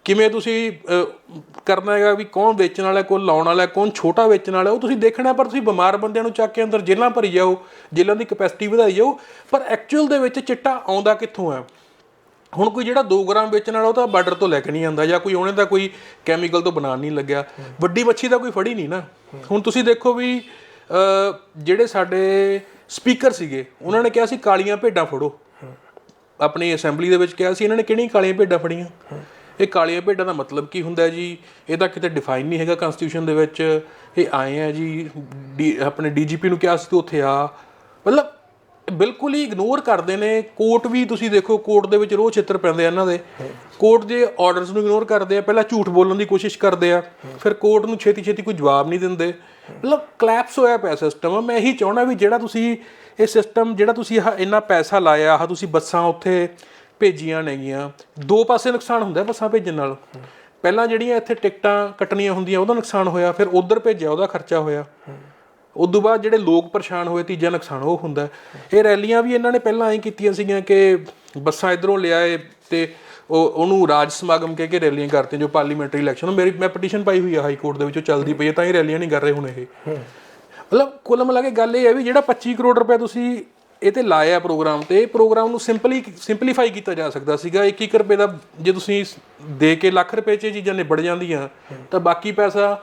S2: ਕਿਵੇਂ ਤੁਸੀਂ ਕਰਨਾ ਹੈਗਾ ਵੀ ਕੌਣ ਵੇਚਣ ਵਾਲਾ, ਕੌਣ ਲਾਉਣ ਵਾਲਾ, ਕੌਣ ਛੋਟਾ ਵੇਚਣ ਵਾਲਾ, ਉਹ ਤੁਸੀਂ ਦੇਖਣਾ, ਪਰ ਤੁਸੀਂ ਬਿਮਾਰ ਬੰਦਿਆਂ ਨੂੰ ਚੱਕ ਕੇ ਅੰਦਰ ਜੇਲ੍ਹਾਂ ਭਰੀ ਜਾਓ, ਜੇਲ੍ਹਾਂ ਦੀ ਕਪੈਸਿਟੀ ਵਧਾਈ ਜਾਓ, ਪਰ ਐਕਚੁਅਲ ਦੇ ਵਿੱਚ ਚਿੱਟਾ ਆਉਂਦਾ ਕਿੱਥੋਂ ਹੈ ਹੁਣ ਕੋਈ ਜਿਹੜਾ 2 ਗ੍ਰਾਮ ਵੇਚਣ ਵਾਲਾ ਉਹ ਤਾਂ ਬਾਰਡਰ ਤੋਂ ਲੈ ਕੇ ਨਹੀਂ ਆਂਦਾ, ਜਾਂ ਕੋਈ ਉਹਨੇ ਤਾਂ ਕੋਈ ਕੈਮੀਕਲ ਤੋਂ ਬਣਾਉਣ ਨਹੀਂ ਲੱਗਿਆ। ਵੱਡੀ ਮੱਛੀ ਤਾਂ ਕੋਈ ਫੜੀ ਨਹੀਂ ਨਾ। ਹੁਣ ਤੁਸੀਂ ਦੇਖੋ ਵੀ ਜਿਹੜੇ ਸਾਡੇ ਸਪੀਕਰ ਸੀਗੇ, ਉਹਨਾਂ ਨੇ ਕਿਹਾ ਸੀ ਕਾਲੀਆਂ ਭੇਡਾਂ ਫੜੋ। ਆਪਣੀ ਅਸੈਂਬਲੀ ਦੇ ਵਿੱਚ ਕਿਹਾ ਸੀ, ਇਹਨਾਂ ਨੇ ਕਿਹੜੀਆਂ ਕਾਲੀਆਂ ਭੇਡਾਂ ਫੜੀਆਂ? ਇਹ ਕਾਲੀਆਂ ਭੇਡਾਂ ਦਾ ਮਤਲਬ ਕੀ ਹੁੰਦਾ ਜੀ? ਇਹ ਤਾਂ ਕਿਤੇ ਡਿਫਾਈਨ ਨਹੀਂ ਹੈਗਾ ਕਨਸਟੀਟਿਊਸ਼ਨ ਦੇ ਵਿੱਚ। ਇਹ ਆਏ ਆ ਜੀ, ਡੀ- ਆਪਣੇ ਡੀਜੀਪੀ ਨੂੰ ਕਿਹਾ ਸੀ, ਤੂੰ ਉੱਥੇ ਆ। ਮਤਲਬ ਬਿਲਕੁਲ ਹੀ ਇਗਨੋਰ ਕਰਦੇ ਨੇ। ਕੋਰਟ ਵੀ ਤੁਸੀਂ ਦੇਖੋ, ਕੋਰਟ ਦੇ ਵਿੱਚ ਰੋਜ਼ ਚਿੱਤਰ ਪੈਂਦੇ ਆ ਇਹਨਾਂ ਦੇ। ਕੋਰਟ ਦੇ ਆਰਡਰਸ ਨੂੰ ਇਗਨੋਰ ਕਰਦੇ ਆ, ਪਹਿਲਾਂ ਝੂਠ ਬੋਲਣ ਦੀ ਕੋਸ਼ਿਸ਼ ਕਰਦੇ ਆ। ਫਿਰ ਕੋਰਟ ਨੂੰ ਛੇਤੀ ਛੇਤੀ ਕੋਈ ਜਵਾਬ ਨਹੀਂ ਦਿੰਦੇ। ਮਤਲਬ ਕਲੈਪਸ ਹੋਇਆ ਪਿਆ ਸਿਸਟਮ ਮੈਂ ਇਹੀ ਚਾਹਣਾ ਵੀ ਜਿਹੜਾ ਤੁਸੀਂ ਇਹ ਸਿਸਟਮ ਜਿਹੜਾ ਤੁਸੀਂ ਆਹ ਇੰਨਾ ਪੈਸਾ ਲਾਇਆ, ਆਹ ਤੁਸੀਂ ਬੱਸਾਂ ਉੱਥੇ ਭੇਜੀਆਂ ਨੇਗੀਆਂ। ਦੋ ਪਾਸੇ ਨੁਕਸਾਨ ਹੁੰਦਾ ਬੱਸਾਂ ਭੇਜਣ ਨਾਲ। ਪਹਿਲਾਂ ਜਿਹੜੀਆਂ ਇੱਥੇ ਟਿਕਟਾਂ ਕੱਟਣੀਆਂ ਹੁੰਦੀਆਂ, ਉਹਦਾ ਨੁਕਸਾਨ ਹੋਇਆ, ਫਿਰ ਉਧਰ ਭੇਜਿਆ, ਉਹਦਾ ਖਰਚਾ ਹੋਇਆ। ਉਦੋਂ ਬਾਅਦ ਜਿਹੜੇ ਲੋਕ ਪਰੇਸ਼ਾਨ ਹੋਏ, ਤੀਜਾ ਨੁਕਸਾਨ ਉਹ ਹੁੰਦਾ। ਇਹ ਰੈਲੀਆਂ ਵੀ ਇਹਨਾਂ ਨੇ ਪਹਿਲਾਂ ਐਂ ਕੀਤੀਆਂ ਸੀਗੀਆਂ ਕਿ ਬੱਸਾਂ ਇਧਰੋਂ ਲਿਆਏ ਤੇ ਉਹ, ਉਹਨੂੰ ਰਾਜ ਸਮਾਗਮ ਕਹਿ ਕੇ ਰੈਲੀਆਂ ਕਰਤੀਆਂ, ਜੋ ਪਾਰਲੀਮੈਂਟਰੀ ਇਲੈਕਸ਼ਨ ਮੇਰੀ, ਮੈਂ ਪਟੀਸ਼ਨ ਪਾਈ ਹੋਈ ਆ ਹਾਈ ਕੋਰਟ ਦੇ ਵਿੱਚ, ਉਹ ਚੱਲਦੀ ਪਈ ਹੈ ਤਾਂ ਇਹ ਰੈਲੀਆਂ ਨਹੀਂ ਕਰ ਰਹੇ ਹੁਣ ਇਹ। ਮਤਲਬ ਕੁੱਲ ਮਿਲਾ ਕੇ ਗੱਲ ਇਹ ਹੈ ਵੀ ਜਿਹੜਾ 25 ਕਰੋੜ ਰੁਪਏ ਤੁਸੀਂ ਇਹ ਤੇ ਲਾਇਆ ਪ੍ਰੋਗਰਾਮ ਤੇ, ਇਹ ਪ੍ਰੋਗਰਾਮ ਨੂੰ ਸਿੰਪਲੀ ਸਿੰਪਲੀਫਾਈ ਕੀਤਾ ਜਾ ਸਕਦਾ ਸੀਗਾ। 1-1 ਰੁਪਏ ਦਾ ਜੇ ਤੁਸੀਂ ਦੇ ਕੇ ਲੱਖ ਰੁਪਏ 'ਚ ਇਹ ਚੀਜ਼ਾਂ ਨਿਬੜ ਜਾਂਦੀਆਂ, ਤਾਂ ਬਾਕੀ ਪੈਸਾ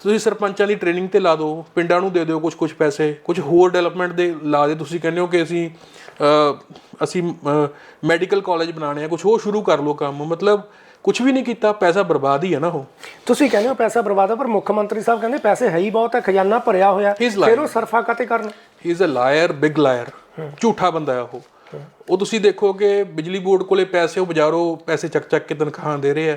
S2: ਤੁਸੀਂ ਸਰਪੰਚਾਂ ਦੀ ਟ੍ਰੇਨਿੰਗ ਤੇ ਲਾ ਦਿਓ, ਪਿੰਡਾਂ ਨੂੰ ਦੇ ਦਿਓ ਕੁਝ ਕੁਝ ਪੈਸੇ ਕੁਝ ਹੋਰ ਡਿਵੈਲਪਮੈਂਟ ਦੇ ਲਾ ਦੇ। ਤੁਸੀਂ ਕਹਿੰਦੇ ਹੋ ਕਿ ਅਸੀਂ ਅਸੀਂ ਮੈਡੀਕਲ ਕਾਲਜ ਬਣਾਉਣੇ ਆ ਕੁਝ ਹੋਰ ਸ਼ੁਰੂ ਕਰ ਲਓ ਕੰਮ। ਮਤਲਬ ਕੁਝ ਵੀ ਨਹੀਂ ਕੀਤਾ ਪੈਸਾ ਬਰਬਾਦ ਹੀ ਹੈ ਨਾ ਉਹ।
S1: ਤੁਸੀਂ ਕਹਿੰਦੇ ਹੋ ਪੈਸਾ ਬਰਬਾਦ ਹੈ ਪਰ ਮੁੱਖ ਮੰਤਰੀ ਸਾਹਿਬ ਕਹਿੰਦੇ ਪੈਸੇ ਹੈ ਹੀ ਬਹੁਤ ਹੈ ਖਜ਼ਾਨਾ ਭਰਿਆ ਹੋਇਆ. ਫਿਰ ਉਹ ਸਰਫਾ ਕਾਤੇ ਕਰਨ?
S2: He is a liar big liar ਝੂਠਾ ਬੰਦਾ ਹੈ ਉਹ। ਉਹ ਤੁਸੀਂ ਦੇਖੋ ਕਿ ਬਿਜਲੀ ਬੋਰਡ ਕੋਲੇ ਪੈਸੇ ਉਹ ਬਾਜ਼ਾਰੋਂ ਪੈਸੇ ਚੱਕ ਚੱਕ ਕੇ ਤਨਖਾਹਾਂ ਦੇ ਰਹੇ ਆ।